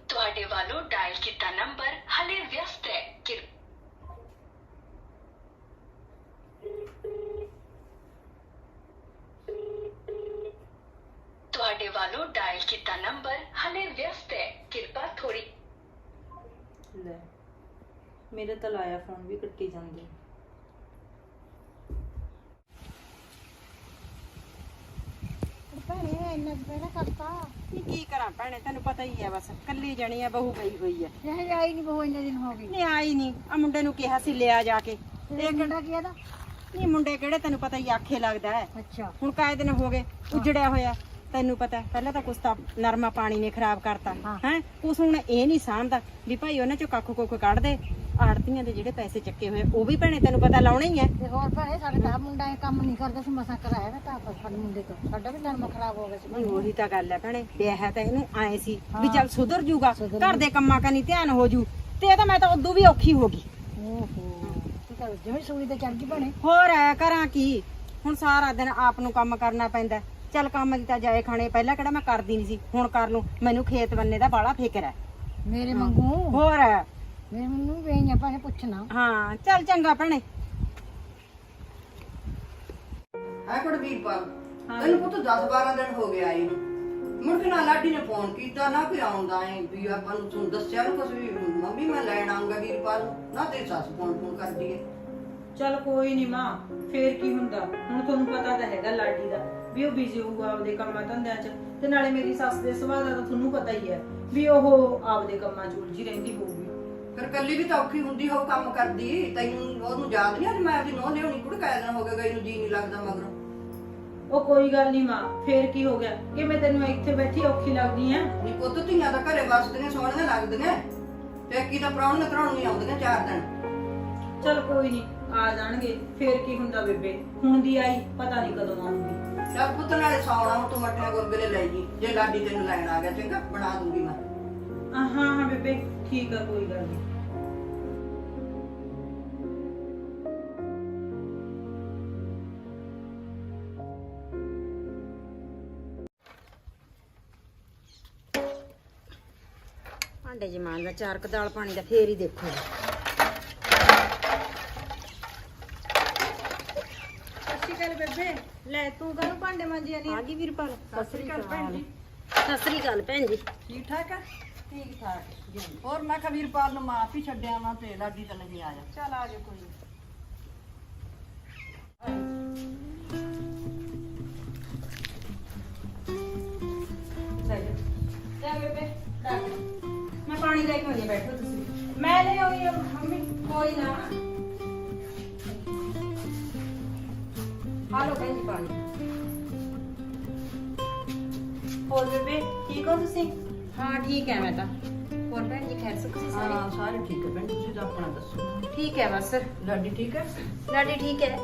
ਤੁਹਾਡੇ ਵੱਲੋਂ ਡਾਇਲ ਕੀਤਾ ਨੰਬਰ ਹਲੇ ਵਿਅਸਤ ਹੈ। ਕਿਰ- ਤੁਹਾਡੇ ਵੱਲੋਂ ਡਾਇਲ ਕੀਤਾ ਨੰਬਰ ਹਲੇ ਵਿਅਸਤ ਹੈ। ਕਿਰਪਾ ਥੋੜੀ ਲੈ, ਮੇਰੇ ਤਾਂ ਲਾਇਆ ਫੋਨ ਵੀ ਕੱਟੀ ਜਾਂਦੇ। ਨਹੀਂ ਕੀ ਕਰਾਂ ਭੈਣੇ ਤੈਨੂੰ ਪਤਾ ਹੀ ਆ ਬਸ ਕੱਲੀ ਜਣੀ ਆ ਬਹੂ ਗਈ ਹੋਈ ਆ। ਇਹ ਆਈ ਨਹੀਂ ਬਹੁ ਇੰਨੇ ਦਿਨ ਹੋ ਗਏ। ਨਹੀਂ ਆਈ ਨਹੀਂ ਆ ਮੁੰਡੇ ਨੂੰ ਕਿਹਾ ਸੀ ਲਿਆ ਜਾ ਕੇ। ਤੇ ਮੁੰਡਾ ਕੀ ਆਦਾ ਨਹੀਂ ਮੁੰਡੇ ਕਿਹੜੇ ਤੈਨੂੰ ਪਤਾ ਹੀ ਆਖੇ ਲੱਗਦਾ ਹੈ। ਅੱਛਾ। ਹੁਣ ਕਾਏ ਦਿਨ ਹੋ ਗਏ? ਉਜੜਿਆ ਹੋਇਆ। ਤੈਨੂੰ ਪਤਾ ਹੈ, ਪਹਿਲਾਂ ਤਾਂ ਕੁਛ ਤਾਂ ਨਰਮਾ ਪਾਣੀ ਨੇ ਖਰਾਬ ਕਰਤਾ। ਹਾਂ। ਹੈ? ਕੁਛ ਹੁਣ ਇਹ ਨਹੀਂ ਸਾਂਭਦਾ ਵੀ ਭਾਈ ਉਹਨਾਂ ਚੋਂ ਕੱਖ ਕੁੱਖ ਕੱਢ ਦੇ। ਆੜਤੀਆਂ ਦੇ ਜਿਹੜੇ ਪੈਸੇ ਚੱਕੇ ਹੋਏ ਉਹ ਵੀ ਭੈਣੇ ਤੈਨੂੰ ਪਤਾ ਲਾਉਣੇ ਹੀ ਐ ਤੇ ਹੋਰ ਭੈਣੇ ਸਾਡੇ ਤਾਂ ਆਪ ਮੁੰਡਾ ਇਹ ਕੰਮ ਨਹੀਂ ਕਰਦਾ ਸੀ ਮਸਾ ਕਰਾਇਆ ਮੈਂ ਤਾਂ ਆਪ ਸਾਡੇ ਮੁੰਡੇ ਤੋਂ। ਸਾਡਾ ਵੀ ਨਰਮਾ ਖਰਾਬ ਹੋ ਗਿਆ ਸੀ। ਉਹੀ ਤਾਂ ਗੱਲ ਹੈ ਭੈਣੇ ਵਿਆਹ ਤਾਂ ਇਹਨੂੰ ਆਏ ਸੀ ਵੀ ਚੱਲ ਸੁਧਰ ਜੂਗਾ ਸੁਧਰ ਘਰ ਦੇ ਕੰਮਾਂ ਕਨੀ ਧਿਆਨ ਹੋ ਜੂ ਤੇ ਇਹ ਤਾਂ ਮੈਂ ਤਾਂ ਉਦੋਂ ਵੀ ਔਖੀ ਹੋ ਗਈ। ਓਹੋ ਤੂੰ ਤਾਂ ਜਿਵੇਂ ਸੂਈ ਤੇ ਚੜ ਗਈ ਭੈਣੇ। ਹੋਰ ਐ ਕਰਾਂ ਕੀ? ਹੁਣ ਸਾਰਾ ਦਿਨ ਆਪ ਨੂੰ ਕੰਮ ਕਰਨਾ ਪੈਂਦਾ। ਚੱਲ ਕੰਮ ਦੀ ਤਾਂ ਜਾਏ ਖਾਣੇ ਪਹਿਲਾਂ ਕਿਹੜਾ ਮੈਂ ਕਰਦੀ ਨਹੀਂ ਸੀ ਹੁਣ ਕਰ ਲੂੰ ਮੈਨੂੰ ਖੇਤ ਬੰਨੇ ਦਾ ਬਾਲਾ ਫਿਕਰ ਹੈ ਮੇਰੇ ਵਾਂਗੂ? ਹੋਰ ਮੈਨੂੰ ਵੀ ਵੇਈਆਂ ਭਾਵੇਂ ਪੁੱਛਣਾ। ਹਾਂ ਚੱਲ ਚੰਗਾ ਭੈਣੇ। ਐ ਕੋੜ ਵੀਰਪਾਲ ਤੈਨੂੰ ਪੁੱਤ 10 12 ਦਿਨ ਹੋ ਗਏ ਆਈ ਨੂੰ। ਮੁੜ ਕੇ ਨਾ ਲਾਡੀ ਨੇ ਫੋਨ ਕੀਤਾ ਨਾ ਕੋਈ ਆਉਂਦਾ ਐ ਵੀ ਆਪਾਂ ਨੂੰ ਤੁਹਾਨੂੰ ਦੱਸਿਆ ਨੂੰ ਕੁਛ ਵੀ ਮੰਮੀ ਮੈਂ ਲੈਣ ਆਉਂਗਾ ਵੀਰਪਾਲ ਨੂੰ ਨਾ ਤੇਰੀ ਸੱਸ ਫੋਨ ਫੋਨ ਕਰਦੀ ਐ। ਚੱਲ ਕੋਈ ਨਹੀਂ ਮਾਂ ਫੇਰ ਕੀ ਹੁੰਦਾ? ਹੁਣ ਤੁਹਾਨੂੰ ਪਤਾ ਤਾਂ ਹੈਗਾ ਲਾਡੀ ਦਾ ਵੀ ਉਹ ਬਿਜ਼ੀ ਹੋਊਗਾ ਆਪਦੇ ਕੰਮਾਂ ਧੰਦਿਆਂ 'ਚ ਤੇ ਨਾਲੇ ਮੇਰੀ ਸੱਸ ਦੇ ਸੁਭਾਅ ਦਾ ਤਾਂ ਤੁਹਾਨੂੰ ਪਤਾ ਹੀ ਹੈ ਵੀ ਉਹ ਆਪਦੇ ਕੰਮਾਂ 'ਚ ਉਲਝੀ ਰਹਿੰਦੀ ਹੋਊਗੀ ਫਿਰ ਕੱਲੀ ਵੀ ਤਾਂ ਔਖੀ ਹੁੰਦੀ ਹੋਊ ਕੰਮ ਕਰਦੀ ਤੈਨੂੰ ਉਹਨੂੰ ਯਾਦ ਨਹੀਂ ਅੱਜ ਮੈਂ ਆਪਦੀ ਨੋਹ ਲਿਆਉਣੀ ਕੁੜ ਕਾਇ ਦਿਨ ਹੋ ਗਏ ਗਈ ਨੂੰ ਜੀ ਨਹੀਂ ਲੱਗਦਾ ਮਗਰੋਂ। ਉਹ ਕੋਈ ਗੱਲ ਨਹੀਂ ਮਾਂ ਫੇਰ ਕੀ ਹੋ ਗਿਆ? ਕਿ ਮੈਂ ਤੈਨੂੰ ਇੱਥੇ ਬੈਠੀ ਔਖੀ ਲੱਗਦੀ ਆ? ਨੀ ਪੁੱਤ ਧੀਆਂ ਤਾਂ ਘਰੇ ਵਸਦੀਆਂ ਸੋਹਣੀਆਂ ਲੱਗਦੀਆਂ। ਤੇ ਕੀ ਤਾਂ ਪ੍ਰਾਹੁਣੇ ਕਰਾਉਣ ਨਹੀਂ ਆਉਂਦੀਆਂ ਚਾਰ ਦਿਨ। ਚੱਲ ਕੋਈ ਨਹੀਂ ਆ ਜਾਣਗੇ ਫੇਰ ਕੀ ਹੁੰਦਾ ਬੇਬੇ? ਹੁਣ ਦੀ ਆਈ ਪਤਾ ਨਹੀਂ ਕਦੋਂ ਆਉਂਗੀ ਚੱਲ ਪੁੱਤ ਨਾਲੇ ਸੌਣਾ ਹੁਣ ਤੂੰ ਮੱਠੀਆਂ ਗੁਰਗਲੇ ਲੈ ਜੀ। ਜੇ ਲਾਡੀ ਤੈਨੂੰ ਲੈਣ ਆ ਗਿਆ ਚੰਗਾ ਬਣਾ ਦੂੰਗੀ ਮੈਂ। ਆ, ਹਾਂ ਹਾਂ ਬੇਬੇ ਠੀਕ ਆ ਕੋਈ ਗੱਲ ਨਹੀਂ ਭਾਂਡੇ ਜਮਾਨ ਦਾ ਚਾਰ ਕਦਾਲ ਪਾਣੀ ਦਾ ਫੇਰ ਹੀ ਦੇਖੋ ਸੱਚੀ ਗੱਲ ਬੇਬੇ ਲੈ ਤੂੰ ਕਾਹਨੂੰ ਭਾਂਡੇ ਮਾਂਜਿਆ ਨਹੀਂ ਆ ਗਈ ਵੀਰਪਾਲ ਸਤਿ ਸ੍ਰੀ ਅਕਾਲ ਭੈਣ ਜੀ ਸਤਿ ਸ੍ਰੀ ਅਕਾਲ ਭੈਣ ਜੀ ਠੀਕ ਠਾਕ ਆ ਠੀਕ ਠਾਕ ਹੋਰ ਮੈਂ ਕਿਹਾ ਵੀਰਪਾਲ ਨੂੰ ਮਾਫੀ ਛੱਡਿਆ ਵਾਂ ਤੇ ਲਾਡੀ ਤਾਂ ਨਹੀਂ ਆਇਆ ਚੱਲ ਆ ਜਾ ਕੋਈ ਨੀ। ਲੈ ਜਾ। ਲੈ ਬੇਬੇ ਰੱਖ। ਮੈਂ ਪਾਣੀ ਲੈ ਕੇ ਆਉਂਦੀ ਹਾਂ, ਬੈਠੋ ਤੁਸੀਂ ਮੈਂ ਲੈ ਆਉਣੀ ਆ ਮੰਮੀ ਕੋਈ ਨਾ ਹਾਲੋ ਭੈਣ ਜੀ ਪਾਣੀ ਹੋਰ ਬੇਬੇ ਠੀਕ ਹੋ ਤੁਸੀਂ ਹਾਂ ਠੀਕ ਹੈ ਮੈਂ ਤਾਂ ਹੋਰ ਭੈਣ ਜੀ ਖੈਰ ਸੁਖ ਸੀ ਸਾਰੇ ਹਾਂ ਸਾਰੇ? ਠੀਕ ਹੈ। ਭੈਣ ਤੁਸੀਂ ਤਾਂ ਆਪਣਾ ਦੱਸੋ। ਠੀਕ ਹੈ ਬਸ। ਲਾਡੀ ਠੀਕ ਹੈ? ਲਾਡੀ ਠੀਕ ਹੈ।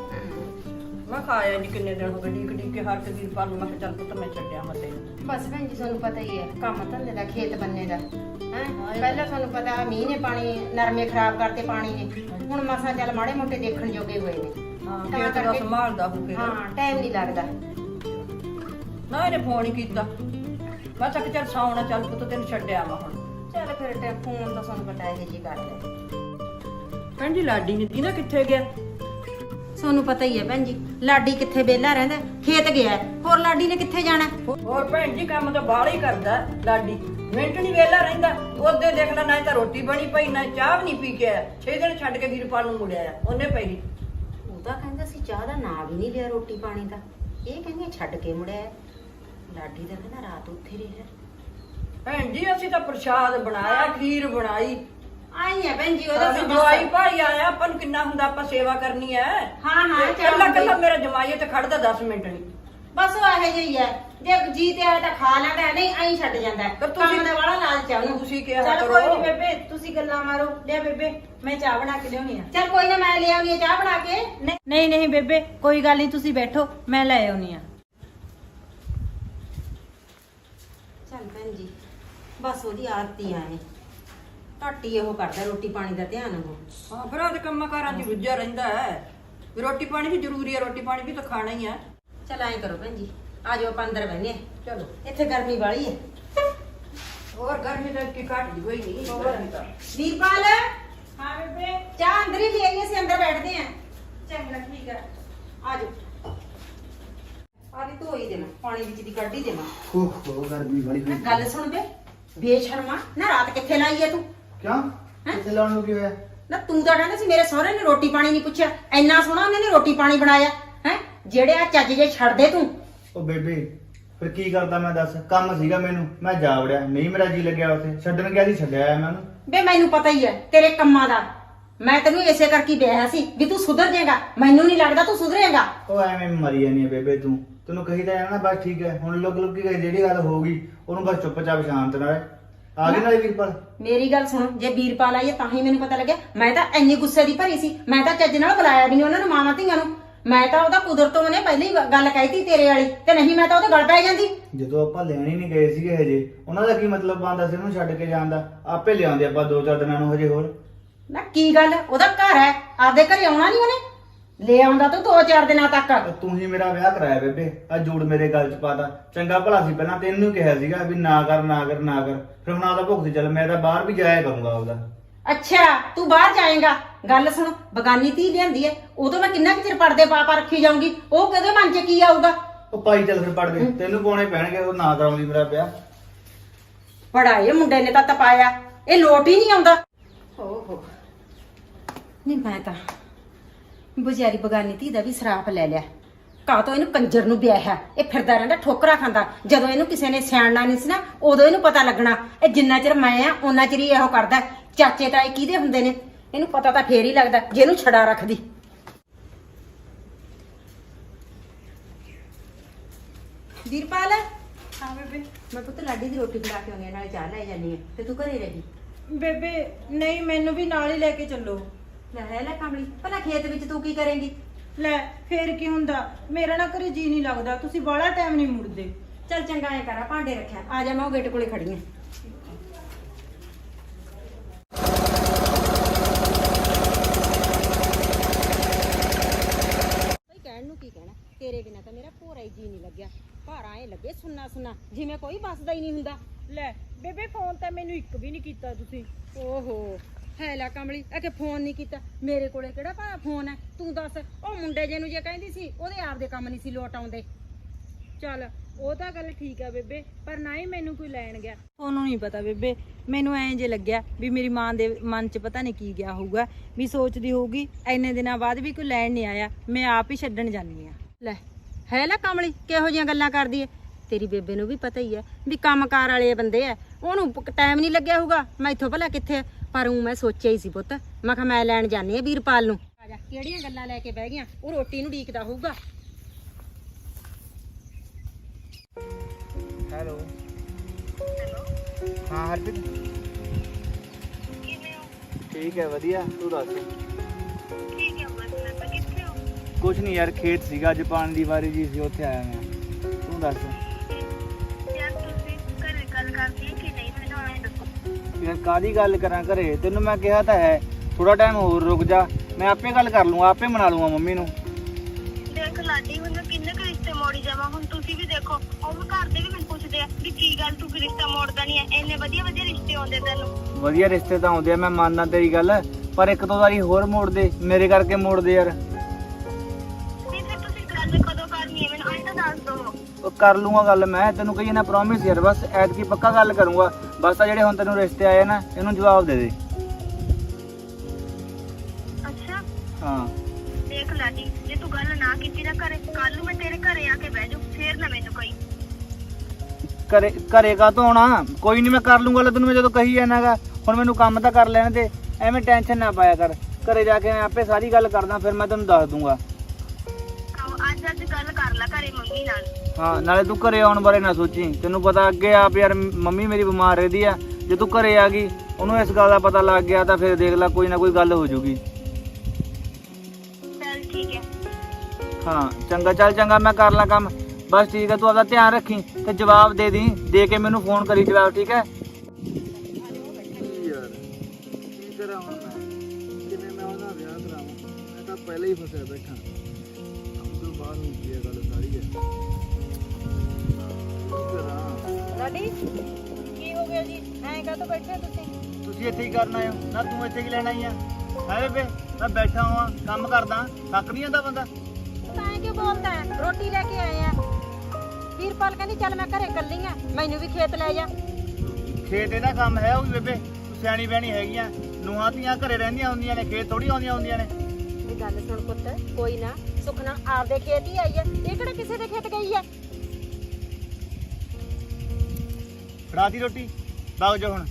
ਮੈਂ ਖਾਇਆ ਨਹੀਂ ਕਿੰਨੇ ਦਿਨ ਹੋ ਗਏ ਡੀਕ ਡੀਕ ਕੇ ਹਰ ਕੇ ਵੀਰਪਾਲ ਨੂੰ ਮੈਂ ਕਿਹਾ ਚੱਲ ਪੁੱਤ ਮੈਂ ਛੱਡਿਆ ਮੈਂ ਤੈਨੂੰ ਬਸ ਭੈਣ ਜੀ ਤੁਹਾਨੂੰ ਪਤਾ ਹੀ ਹੈ ਕੰਮ ਧੰਦੇ ਦਾ ਖੇਤ ਬੰਨੇ ਦਾ। ਹੈ? ਪਹਿਲਾਂ ਤੁਹਾਨੂੰ ਪਤਾ ਆਹ ਮੀਂਹ ਨੇ ਪਾਣੀ ਨਰਮੇ ਖਰਾਬ ਕਰਤੇ ਪਾਣੀ ਨੇ। ਹੁਣ ਮਸਾਂ ਚੱਲ ਮਾੜੇ ਮੋਟੇ ਦੇਖਣ ਜੋਗੇ ਹੋਏ ਨੇ। ਹਾਂ ਤਾਂ ਕਰਕੇ- ਸੰਭਾਲਦਾ ਹੋ ਕੇ ਹਾਂ ਟਾਈਮ ਨਹੀਂ ਲੱਗਦਾ। ਨਾ ਇਹਨੇ ਫੋਨ ਹੀ ਕੀਤਾ। ਮੈਂ ਤਾਂ ਕਿ ਚੱਲ ਸੌਣਾ ਚੱਲ ਪੁੱਤ ਤੈਨੂੰ ਛੱਡਿਆ ਵਾ ਹੁਣ। ਚੱਲ ਫਿਰ ਤੇ ਫੋਨ ਤਾਂ ਤੁਹਾਨੂੰ ਪਤਾ ਹੈ ਜੀ ਕਰ ਲੈ ਭੈਣ ਜੀ ਲਾਡੀ ਨੇ ਦੀ ਨਾ ਕਿੱਥੇ ਗਿਆ? ਤੁਹਾਨੂੰ ਪਤਾ ਹੀ ਹੈ ਭੈਣ ਜੀ ਲਾਡੀ ਕਿੱਥੇ ਵਿਹਲਾ ਰਹਿੰਦਾ ਖੇਤ ਗਿਆ। ਹੈ। ਹੋਰ ਲਾਡੀ ਨੇ ਕਿੱਥੇ ਜਾਣਾ? ਹੋਰ ਭੈਣ ਜੀ ਕੰਮ ਤਾਂ ਬਾਹਲਾ ਹੀ ਕਰਦਾ ਹੈ, ਲਾਡੀ। ਮਿੰਟ ਨਹੀਂ ਵੇਲਾ ਰਹਿੰਦਾ। ਉਹਦੇ ਦੇਖ ਲੈ ਨਾ ਤਾਂ ਰੋਟੀ ਬਣੀ ਪਈ ਨਾ ਚਾਹ ਵੀ ਨਹੀਂ ਪੀ ਕੇ ਆਇਆ। 6 ਦਿਨ ਛੱਡ ਕੇ ਵੀਰਪਾਲ ਨੂੰ ਮੁੜਿਆ ਆ ਉਹਨੇ ਪਹਿਲੀ ਉਹ ਤਾਂ ਕਹਿੰਦਾ ਸੀ ਚਾਹ ਦਾ ਨਾਂ ਵੀ ਨਹੀਂ ਲਿਆ ਰੋਟੀ ਪਾਣੀ ਦਾ। ਇਹ ਕਹਿੰਦੀ ਛੱਡ ਕੇ ਮੁੜਿਆ ਲਾਡੀ ਦਾ ਕਹਿੰਦਾ ਰਾਤ ਉੱਥੇ ਰਿਹਾ ਭੈਣ ਜੀ ਅਸੀਂ ਤਾਂ ਪ੍ਰਸ਼ਾਦ ਬਣਾਇਆ ਖੀਰ ਬਣਾਈ। ਆਈ ਹੈ ਭੈਣ ਜੀ ਅਸੀਂ ਜਵਾਈ ਭਾਈ ਆਇਆ ਆਪਾਂ ਨੂੰ ਕਿੰਨਾ ਹੁੰਦਾ ਆਪਾਂ ਸੇਵਾ ਕਰਨੀ ਹੈ ਹਾਂ ਹਾਂ ਤੇ ਕੱਲਾ ਮੇਰਾ ਜਮਾਈ ਤੇ ਖੜਦਾ 10 ਮਿੰਟ ਨਹੀਂ। ਬਸ ਉਹ ਇਹੋ ਜਿਹੀ ਹੈ ਜੇ ਜੀ ਤੇ ਆਇਆ ਤਾਂ ਖਾ ਲੈਂਦਾ ਨਹੀਂ ਐਂ ਛੱਡ ਜਾਂਦਾ। ਕੰਮ ਦਾ ਵਾਲਾ ਲਾਲਚ ਆ ਉਹਨੂੰ। ਤੁਸੀਂ ਕਿਹਾ ਚੱਲ। ਕੋਈ ਨਹੀਂ ਬੇਬੇ ਤੁਸੀਂ ਗੱਲਾਂ ਮਾਰੋ। ਲੈ ਬੇਬੇ ਮੈਂ ਚਾਹ ਬਣਾ ਕੇ ਲਿਆਉਣੀ ਆ। ਚੱਲ ਕੋਈ ਨਾ ਮੈਂ ਲੈ ਆਉਣੀ ਆ ਚਾਹ ਬਣਾ ਕੇ। ਨਹੀਂ ਨਹੀਂ ਬੇਬੇ ਕੋਈ ਗੱਲ ਨਹੀਂ ਤੁਸੀਂ ਬੈਠੋ ਮੈਂ ਲੈ ਆਉਣੀ ਆ ਚੱਲ ਭੈਣ ਜੀ ਬਸ ਉਹਦੀ ਆਰਤੀ ਆਏ ਘੱਟ ਹੀ ਉਹ ਕਰਦਾ ਰੋਟੀ ਪਾਣੀ ਦਾ ਧਿਆਨ ਉਹ। ਹਾਂ ਫਿਰ ਉਹਦੇ ਕੰਮਾਂ ਕਾਰਾਂ 'ਚ ਰੁੱਝਿਆ ਰਹਿੰਦਾ ਹੈ। ਰੋਟੀ ਪਾਣੀ ਵੀ ਜ਼ਰੂਰੀ ਹੈ ਰੋਟੀ ਪਾਣੀ ਵੀ ਤਾਂ ਖਾਣਾ ਹੀ ਹੈ। ਚੱਲ ਐਂ ਕਰੋ ਭੈਣ ਜੀ ਆ ਜਾਓ ਆਪਾਂ ਅੰਦਰ ਬੈਠੇ ਚਲੋ। ਇੱਥੇ ਗਰਮੀ ਵਾਲੀ ਹੈ। ਹੋਰ ਗਰਮੀ ਤਾਂ ਕੀ ਘੱਟ ਦੀ ਹੋਈ ਨਹੀਂ। ਗਰਮੀ ਤਾਂ। ਵੀਰਪਾਲ। ਹਾਂ ਬੇਬੇ। ਚਾਹ ਅੰਦਰ ਹੀ ਲੈ ਆਈਏ ਅਸੀਂ ਅੰਦਰ ਬੈਠਦੇ ਆਂ ਚੰਗਾ ਠੀਕ ਹੈ। ਆ ਜਾਓ। ਆਲੀ ਧੋਈ ਦੇਣਾ ਪਾਣੀ ਵਿੱਚ ਦੀ ਕੱਢ ਹੀ ਦੇਣਾ ਹੋ ਹੋ ਗਰਮੀ ਨਾ ਗੱਲ ਸੁਣ ਬੇ ਬੇਸ਼ਰਮਾ ਨਾ ਰਾਤ ਕਿੱਥੇ ਲਾਈ ਐ ਤੂੰ? ਕਿਉਂ? ਕਿੱਥੇ ਲਾਉਣ ਨੂੰ ਕੀ ਹੋਇਆ? ਨਾ ਤੂੰ ਤਾਂ ਕਹਿੰਦਾ ਸੀ ਮੇਰੇ ਸਹੁਰੇ ਨੇ ਰੋਟੀ ਪਾਣੀ ਨਹੀਂ ਪੁੱਛਿਆ। ਇੰਨਾ ਸੋਹਣਾ ਉਹਨੇ ਨੇ ਰੋਟੀ ਪਾਣੀ ਬਣਾਇਆ। ਹੈ? ਜਿਹੜੇ ਆ ਚੱਜ ਜੇ ਛੱਡ ਦੇ ਤੂੰ। ਉਹ ਬੇਬੇ ਫਿਰ ਕੀ ਕਰਦਾ ਮੈਂ ਦੱਸ? ਕੰਮ ਸੀਗਾ ਮੈਨੂੰ। ਮੈਂ ਜਾ ਵੜਿਆ। ਨਹੀਂ ਮੇਰਾ ਜੀ ਲੱਗਿਆ ਉੱਥੇ। ਛੱਡਣ ਗਿਆ ਸੀ ਛੱਡਿਆ ਆਇਆ ਮੈਂ ਉਹਨੂੰ। ਬੇ ਮੈਨੂੰ ਪਤਾ ਹੀ ਹੈ ਤੇਰੇ ਕੰਮਾਂ ਦਾ। ਮੈਂ ਤੈਨੂੰ ਇਸੇ ਕਰਕੇ ਵਿਆਹਿਆ ਸੀ ਵੀ ਤੂੰ ਸੁਧਰ ਜਾਏਗਾ। ਮੈਨੂੰ ਨਹੀਂ ਲੱਗਦਾ ਤੂੰ ਸੁਧਰੇਗਾ। ਉਹ ਐਵੇਂ ਮਰੀ ਜਾਨੀ ਬੇਬੇ ਤੂੰ। ਤੈਨੂੰ ਕਹੀਦਾ ਜਾਣਾ ਬਸ ਠੀਕ ਹੈ। ਹੁਣ ਲੁਕ ਲੁਕ ਕੇ ਜਿਹੜੀ ਗੱਲ ਹੋਊਗੀ ਉਹਨੂੰ ਬਸ ਚੁੱਪਚਾਪ ਸ਼ਾਂਤ ਨਾਲ ਆ ਗਈ ਨਾਲੇ ਵੀਰਪਾਲ। ਮੇਰੀ ਗੱਲ ਸੁਣ ਜੇ ਵੀਰਪਾਲ ਆਈ ਹੈ ਤਾਂ ਹੀ ਮੈਨੂੰ ਪਤਾ ਲੱਗਿਆ। ਮੈਂ ਤਾਂ ਇੰਨੀ ਗੁੱਸੇ ਦੀ ਭਰੀ ਸੀ। ਮੈਂ ਤਾਂ ਚੱਜ ਨਾਲ ਬੁਲਾਇਆ ਵੀ ਨਹੀਂ ਉਹਨਾਂ ਨੂੰ ਮਾਵਾਂ ਧੀਆਂ ਨੂੰ। ਮੈਂ ਤਾਂ ਉਹਦਾ ਕੁਦਰਤੋਂ ਉਹਨੇ ਪਹਿਲਾਂ ਹੀ ਗੱਲ ਕਹਿਤੀ ਤੇਰੇ ਵਾਲੀ। ਤੇ ਨਹੀਂ ਮੈਂ ਤਾਂ ਉਹਦੇ ਗਲ ਪੈ ਜਾਂਦੀ। ਜਦੋਂ ਆਪਾਂ ਲੈਣ ਹੀ ਨਹੀਂ ਗਏ ਸੀਗੇ ਹਜੇ ਉਹਨਾਂ ਦਾ ਕੀ ਮਤਲਬ ਬਣਦਾ ਸੀ ਉਹਨੂੰ ਛੱਡ ਕੇ ਜਾਣ ਦਾ? ਆਪੇ ਲਿਆਉਂਦੇ ਆਪਾਂ ਦੋ ਚਾਰ ਦਿਨਾਂ ਨੂੰ ਹਜੇ ਹੋਰ। ਨਾ ਕੀ ਗੱਲ? ਉਹਦਾ ਘਰ ਹੈ। ਆਪਦੇ ਘਰੇ ਆਉਣਾ ਨਹੀਂ ਉਹਨੇ? ਲੈ ਆਉਂਦਾ ਤੂੰ ਦੋ ਚਾਰ ਦਿਨਾਂ ਤੱਕ ਤੂੰ ਹੀ ਮੇਰਾ ਵਿਆਹ ਕਰਾਇਆ ਬੇਬੇ ਆ ਜੂੜ ਮੇਰੇ ਗੱਲ 'ਚ ਪਾਤਾ ਚੰਗਾ ਭਲਾ ਸੀ ਪਹਿਲਾਂ ਤੈਨੂੰ ਹੀ ਕਿਹਾ ਸੀਗਾ ਵੀ ਨਾ ਕਰ ਨਾ ਕਰ ਨਾ ਕਰ। ਫਿਰ ਹੁਣ ਆਦਾ ਭੁਗਤ ਚੱਲ ਮੈਂ ਤਾਂ ਬਾਹਰ ਵੀ ਜਾਇਆ ਕਰੂੰਗਾ ਉਹਦਾ ਅੱਛਾ ਤੂੰ ਬਾਹਰ ਜਾਏਗਾ। ਗੱਲ ਸੁਣ ਬਗਾਨੀ ਧੀ ਲਿਆਂਦੀ ਹੈ ਉਦੋਂ ਮੈਂ ਕਿੰਨਾ ਕੁ ਚਿਰ ਪਰਦੇ ਪਾ ਪਾ ਰੱਖੀ ਜਾਊਂਗੀ? ਉਹ ਕਦੇ ਮਨ 'ਚ ਕੀ ਆਊਗਾ? ਉਹ ਪਾਈ ਚੱਲ ਫਿਰ ਪੜ ਦੇ ਤੈਨੂੰ ਪਾਉਣੇ ਪੈਣਗੇ ਉਹ ਨਾ ਕਰਾਉਂਦੀ ਮੇਰਾ ਵਿਆਹ। ਬੜਾ ਇਹ ਮੁੰਡੇ ਨੇ ਤਾਂ ਤਪਾਇਆ ਇਹ ਲੋਟ ਹੀ ਨਹੀਂ ਆਉਂਦਾ। ਓਹੋ। ਨਹੀਂ ਮੈਂ ਤਾਂ ਬੁਝਾਰੀ ਬਗਾਨੀ ਧੀ ਦਾ ਵੀ ਸਰਾਪ ਲੈ ਲਿਆ। ਕਾ ਤੋਂ ਇਹਨੂੰ ਕੰਜਰ ਨੂੰ ਵਿਆਹਿਆ? ਇਹ ਫਿਰਦਾ ਰਹਿੰਦਾ ਠੋਕਰਾ ਖਾਂਦਾ। ਜਦੋਂ ਇਹਨੂੰ ਕਿਸੇ ਨੇ ਸਿਆਣਨਾ ਨਹੀਂ ਸੀ ਨਾ ਉਦੋਂ ਇਹਨੂੰ ਪਤਾ ਲੱਗਣਾ ਇਹ ਜਿੰਨਾ ਚਿਰ ਮੈਂ ਆ ਉਹਨਾਂ ਚਿਰ ਹੀ ਇਹੋ ਕਰਦਾ। ਚਾਚੇ ਤਾਏ ਕਿਹਦੇ ਹੁੰਦੇ ਨੇ? ਇਹਨੂੰ ਪਤਾ ਤਾਂ ਫੇਰ ਹੀ ਲੱਗਦਾ ਜੇ ਇਹਨੂੰ ਛੜਾ ਰੱਖਦੀ। ਵੀਰਪਾਲ? ਹਾਂ ਬੇਬੇ। ਮੈਂ ਪੁੱਤ ਲਾਡੀ ਦੀ ਰੋਟੀ ਬਣਾ ਕੇ ਆਉਂਦੀ ਨਾਲੇ ਚਾਹ ਲੈ ਜਾਨੀ ਆ ਤੇ ਤੂੰ ਘਰੇ ਰਹੀ ਬੇਬੇ ਨਹੀਂ ਮੈਨੂੰ ਵੀ ਨਾਲ ਹੀ ਲੈ ਕੇ ਚੱਲੋ। ਲੈ ਹੈ ਲੈ ਕਮਲੀ ਭਲਾ ਖੇਤ ਵਿੱਚ ਤੂੰ ਕੀ ਕਰੇਂਗੀ? ਲੈ ਫੇਰ ਕੀ ਹੁੰਦਾ? ਮੇਰਾ ਨਾ ਘਰੇ ਜੀ ਨਹੀਂ ਲੱਗਦਾ ਤੁਸੀਂ ਬਾਹਲਾ ਟਾਈਮ ਨਹੀਂ ਮੁੜਦੇ। ਚੱਲ ਚੰਗਾ ਐ ਕਰਾ ਭਾਂਡੇ ਰੱਖਿਆ। ਆ ਜਾ ਮੈਂ ਉਹ ਗੇਟ ਕੋਲੇ ਖੜੀ ਆ। ਕੋਈ ਕਹਿਣ ਨੂੰ ਕੀ ਕਹਿਣਾ? ਤੇਰੇ ਬਿਨਾ ਤਾਂ ਮੇਰਾ ਭੋਰਾ ਹੀ ਜੀ ਨਹੀਂ ਲੱਗਿਆ। ਭਾਰਾ ਐ ਲੱਗੇ ਸੁੰਨਾ ਸੁੰਨਾ ਜਿਵੇਂ ਕੋਈ ਬਸਦਾ ਹੀ ਨਹੀਂ ਹੁੰਦਾ। ਲੈ ਬੇਬੇ ਫੋਨ ਤਾਂ ਮੈਨੂੰ ਇੱਕ ਵੀ ਨਹੀਂ ਕੀਤਾ ਤੁਸੀਂ। ਓਹੋ ਹੈ ਲੈ ਕਮਲੀ ਇਹ ਕਿ ਫੋਨ ਨਹੀਂ ਕੀਤਾ। ਮੇਰੇ ਕੋਲੇ ਕਿਹੜਾ ਭਾਰਾ ਫੋਨ ਹੈ? ਤੂੰ ਦੱਸ, ਉਹ ਮੁੰਡੇ ਜੇ ਨੂੰ ਜੇ ਕਹਿੰਦੀ ਸੀ, ਉਹਦੇ ਆਪ ਕੰਮ ਨਹੀਂ ਸੀ ਲੋਟ ਆਉਂਦੇ। ਚੱਲ, ਉਹ ਤਾਂ ਗੱਲ ਠੀਕ ਆ ਬੇਬੇ, ਪਰ ਨਾ ਹੀ ਮੈਨੂੰ ਕੋਈ ਲੈਣ ਗਿਆ। ਤੁਹਾਨੂੰ ਨਹੀਂ ਪਤਾ ਬੇਬੇ, ਮੈਨੂੰ ਐਂ ਜੇ ਲੱਗਿਆ ਵੀ ਮੇਰੀ ਮਾਂ ਦੇ ਮਨ 'ਚ ਪਤਾ ਨਹੀਂ ਕੀ ਗਿਆ ਹੋਊਗਾ, ਵੀ ਸੋਚਦੀ ਹੋਊਗੀ ਐਨੇ ਦਿਨਾਂ ਬਾਅਦ ਵੀ ਕੋਈ ਲੈਣ ਨਹੀਂ ਆਇਆ, ਮੈਂ ਆਪ ਹੀ ਛੱਡਣ ਜਾਂਦੀ ਆ। ਲੈ, ਹੈ ਲੈ ਕਮਲੀ, ਕਿਹੋ ਜੀਆਂ ਗੱਲਾਂ ਕਰਦੀ ਏ? ਤੇਰੀ ਬੇਬੇ ਨੂੰ ਵੀ ਪਤਾ ਹੀ ਹੈ ਵੀ ਕੰਮਕਾਰ ਵਾਲੇ ਬੰਦੇ ਐ ਉਹਨੂੰ ਟਾਈਮ ਨਹੀਂ ਲੱਗਿਆ ਹੋਊਗਾ, ਮੈਂ ਇੱਥੋਂ ਭਲਾ ਕਿੱਥੇ ਪਰ ਉਹ ਮੈਂ ਸੋਚਿਆ ਹੀ ਸੀ ਪੁੱਤ। ਮੈਂ ਕਿਹਾ ਮੈਂ ਲੈਣ ਜਾਣੀ ਆ ਵੀਰਪਾਲ ਨੂੰ। ਆ ਜਾ ਕਿਹੜੀਆਂ ਗੱਲਾਂ ਲੈ ਕੇ ਬਹਿ ਗਈਆਂ? ਉਹ ਰੋਟੀ ਨੂੰ ਢੀਕਦਾ ਹੋਊਗਾ। ਹੈਲੋ। ਹੈਲੋ। ਹਾਂ ਹਰਪ੍ਰੀਤ। ਕਿਵੇਂ ਹੋ? ਠੀਕ ਹੈ ਵਧੀਆ। ਤੂੰ ਦੱਸ। ਠੀਕ ਹੈ ਬਸ ਮੈਂ ਤਾਂ ਕਿੱਥੇ ਹੋ? ਕੁਛ ਨਹੀਂ ਯਾਰ ਖੇਤ ਸੀਗਾ ਅੱਜ ਪਾਣੀ ਦੀ ਵਾਰੀ ਜੀ ਸੀ ਉੱਥੇ ਆਇਆ ਮੈਂ। ਤੂੰ ਦੱਸ। ਯਾਰ ਕਾਦੀ ਗੱਲ ਕਰਾਂ ਘਰੇ? ਤੈਨੂੰ ਮੈਂ ਕਿਹਾ ਤਾਂ ਹੈ ਥੋੜਾ ਟਾਈਮ ਹੋਰ ਰੁਕ ਜਾ। ਮੈਂ ਆਪੇ ਗੱਲ ਕਰ ਲੂੰਗਾ ਆਪੇ ਮਨਾ ਲੂੰਗਾ ਮੰਮੀ ਨੂੰ। ਦੇਖ ਲਾਡੀ ਹੁਣ ਮੈਂ ਕਿੰਨੇ ਕੁ ਰਿਸ਼ਤੇ ਮੋੜੀ ਜਾਵਾਂ? ਹੁਣ ਤੁਸੀਂ ਵੀ ਦੇਖੋ ਉਹ ਵੀ ਘਰ ਦੇ ਵੀ ਮੈਨੂੰ ਪੁੱਛਦੇ ਆ ਵੀ ਕੀ ਗੱਲ ਤੂੰ ਕਿ ਰਿਸ਼ਤਾ ਮੋੜਦਾ ਨਹੀਂ ਐ ਇੰਨੇ ਵਧੀਆ ਵਧੀਆ ਰਿਸ਼ਤੇ ਆਉਂਦੇ ਤੈਨੂੰ। ਵਧੀਆ ਰਿਸ਼ਤੇ ਤਾਂ ਆਉਂਦੇ ਆ ਮੈਂ ਮੰਨਦਾ ਤੇਰੀ ਗੱਲ। ਪਰ ਇੱਕ ਦੋ ਵਾਰੀ ਹੋਰ ਮੋੜ ਦੇ ਮੇਰੇ ਕਰਕੇ ਮੋੜ ਦੇ ਯਾਰ। ਕਰ ਲੂੰਗਾ ਗੱਲ ਮੈਂ ਤੈਨੂੰ ਕਹੀ ਨਾ ਪ੍ਰੋਮਿਸ ਯਾਰ ਬਸ ਐਤਕੀ ਪੱਕਾ ਗੱਲ ਕਰੂੰਗਾ। ਬਸ ਆ ਜਿਹੜੇ ਹੁਣ ਤੈਨੂੰ ਰਿਸ਼ਤੇ ਆਏ ਨਾ ਇਹਨੂੰ ਜਵਾਬ ਦੇ ਦੇ। ਅੱਛਾ। ਹਾਂ। ਦੇਖ ਲਾਡੀ ਜੇ ਤੂੰ ਗੱਲ ਨਾ ਕੀਤੀ ਨਾ ਘਰੇ ਕੱਲ ਨੂੰ ਮੈਂ ਤੇਰੇ ਘਰੇ ਆ ਕੇ ਬਹਿ ਜਾਊ ਫੇਰ ਨਾ ਮੈਨੂੰ ਤੋਂ ਕੋਈ ਨਹੀਂ ਮੈਂ ਕਰ ਲੂੰਗਾ ਲੈ ਤੈਨੂੰ ਮੈਂ ਜਦੋਂ ਕਹੀ ਜਾਣਾਗਾ ਹੁਣ ਮੈਨੂੰ ਕੰਮ ਤਾਂ ਕਰ ਲੈਣ ਤੇ ਐਵੇਂ ਟੈਨਸ਼ਨ ਨਾ ਪਾਇਆ ਕਰ। ਘਰੇ ਜਾ ਕੇ ਮੈਂ ਆਪੇ ਸਾਰੀ ਗੱਲ ਕਰਦਾ ਫਿਰ ਮੈਂ ਤੈਨੂੰ ਦੱਸ ਦੂੰਗਾ। ਆਹੋ, ਅੱਜ ਅੱਜ ਗੱਲ ਕਰ ਲੈ ਘਰੇ ਮੰਮੀ ਨਾਲ। ਹਾਂ ਨਾਲੇ ਤੂੰ ਘਰੇ ਆਉਣ ਬਾਰੇ ਨਾ ਸੋਚੀ। ਤੈਨੂੰ ਪਤਾ ਅੱਗੇ ਆਪ ਯਾਰ ਮੰਮੀ ਮੇਰੀ ਬਿਮਾਰ ਰਹਿੰਦੀ ਆ। ਜੇ ਤੂੰ ਘਰੇ ਆ ਗਈ ਉਹਨੂੰ ਇਸ ਗੱਲ ਦਾ ਪਤਾ ਲੱਗ ਗਿਆ ਤਾਂ ਫਿਰ ਦੇਖ ਲੈ ਕੋਈ ਨਾ ਕੋਈ ਗੱਲ ਹੋ ਜੂਗੀ। ਚੱਲ ਠੀਕ ਹੈ। ਹਾਂ ਚੰਗਾ ਚੱਲ ਚੰਗਾ ਮੈਂ ਕਰ ਲਾਂ ਕੰਮ। ਬਸ ਠੀਕ ਹੈ ਤੂੰ ਆਪਦਾ ਧਿਆਨ ਰੱਖੀ ਤੇ ਜਵਾਬ ਦੇ ਦੀ ਦੇ ਕੇ ਮੈਨੂੰ ਫੋਨ ਕਰੀ ਜਵਾਬ ਠੀਕ ਹੈ? ਯਾਰ ਕੀ ਕਰਾਂ ਹੁਣ ਮੈਂ? ਕਿਵੇਂ ਮੈਂ ਉਹਦਾ ਵਿਆਹ ਕਰਾਵਾਂ? ਮੈਂ ਤਾਂ ਪਹਿਲਾਂ ਹੀ ਫਸਿਆ ਬੈਠਾ। ਉਸ ਤੋਂ ਬਾਅਦ ਹੁੰਦੀ ਹੈ ਗੱਲ ਸਾਰੀ ਹੈ ਕੀ ਕਰਾਂ ਲਾਡੀ ਕੀ ਹੋ ਗਿਆ ਜੀ? ਐਂ ਕਾਹਤੋਂ ਬੈਠੇ ਤੁਸੀਂ? ਤੁਸੀਂ ਇੱਥੇ ਹੀ ਕਰਨ ਆਏ ਹੋ। ਨਾ ਤੂੰ ਇੱਥੇ ਕੀ ਲੈਣ ਆਈ ਆ? ਹੈ ਬੇਬੇ ਮੈਂ ਬੈਠਾ ਹਾਂ ਕੰਮ ਕਰਦਾ ਥੱਕ ਨਹੀਂ ਜਾਂਦਾ ਬੰਦਾ? ਤਾਂ ਕਿਉਂ ਬੋਲਦਾ ਹੈ? ਰੋਟੀ ਲੈ ਕੇ ਆਏ ਆ। ਵੀਰਪਾਲ ਕਹਿੰਦੀ ਚੱਲ ਮੈਂ ਘਰੇ ਕੱਲੀ ਆ ਮੈਨੂੰ ਵੀ ਖੇਤ ਲੈ ਜਾ। ਖੇਤ ਇਹਦਾ ਕੰਮ ਹੈ ਉਹ ਵੀ ਬੇਬੇ ਤੂੰ ਸਿਆਣੀ ਬਿਆਣੀ ਹੈਗੀਆਂ ਨੂੰਹਾਂ ਧੀਆਂ ਘਰੇ ਰਹਿੰਦੀਆਂ ਹੁੰਦੀਆਂ ਨੇ ਖੇਤ ਥੋੜੀ ਆਉਂਦੀਆਂ ਹੁੰਦੀਆਂ ਨੇ। ਇਹ ਗੱਲ ਸੁਣ ਪੁੱਤ ਕੋਈ ਨਾ ਸੁਖਨਾ ਆਪਦੇ ਖੇਤ ਹੀ ਆਈ ਆ। ਇਹ ਕਿਹੜਾ ਕਿਸੇ ਦੇ ਖੇਤ ਗਈ ਆ? ਫੜਾਤੀ ਰੋਟੀ ਬਾਗ ਜਾ ਹੁਣ।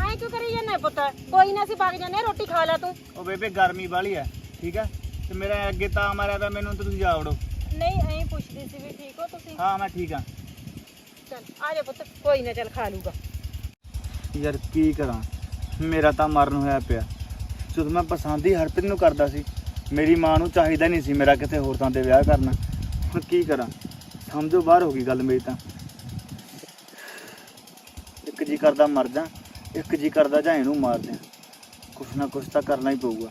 ਐਂ ਕਿਉਂ ਕਰੀ ਜਾਂਦਾ ਪੁੱਤ? ਕੋਈ ਨਾ ਅਸੀਂ ਵਗ ਜਾਂਦੇ ਰੋਟੀ ਖਾ ਲੈ ਤੂੰ। ਉਹ ਬੇਬੇ ਗਰਮੀ ਵਾਲੀ ਹੈ ਠੀਕ ਹੈ? ਤੇ ਮੇਰਾ ਅੱਗੇ ਤਾਂ ਮਾਰਿਆ ਤਾਂ ਮੈਨੂੰ ਤੇ ਤੁਸੀਂ ਜਾ ਵੜੋ। ਨਹੀਂ ਐਂ ਪੁੱਛਦੀ ਸੀ ਵੀ ਠੀਕ ਹੋ ਤੁਸੀਂ? ਹਾਂ ਮੈਂ ਠੀਕ ਹਾਂ। ਚੱਲ ਆ ਜਾ ਪੁੱਤ ਕੋਈ ਨਾ ਚੱਲ ਖਾ ਲੂਗਾ ਯਾਰ ਕੀ ਕਰਾਂ? ਮੇਰਾ ਤਾਂ ਮਰਨ ਹੋਇਆ ਪਿਆ। ਜਦੋਂ ਮੈਂ ਪਸੰਦ ਹੀ ਹਰਪ੍ਰੀਤ ਨੂੰ ਕਰਦਾ ਸੀ ਮੇਰੀ ਮਾਂ ਨੂੰ ਚਾਹੀਦਾ ਨਹੀਂ ਸੀ ਮੇਰਾ ਕਿਤੇ ਹੋਰ ਥਾਂ ਤੇ ਵਿਆਹ ਕਰਨਾ। ਹੁਣ ਕੀ ਕਰਾਂ? ਸਮਝੋ ਬਾਹਰ ਹੋ ਗਈ ਗੱਲ ਮੇਰੀ ਤਾਂ। ਕਰਦਾ ਮਰ ਜਾ ਇੱਕ ਜੀ ਕਰਦਾ ਜਾਂ ਇਹਨੂੰ ਮਾਰ ਦਿਆਂ ਕੁਛ ਨਾ ਕੁਛ ਤਾਂ ਕਰਨਾ ਹੀ ਪਊਗਾ।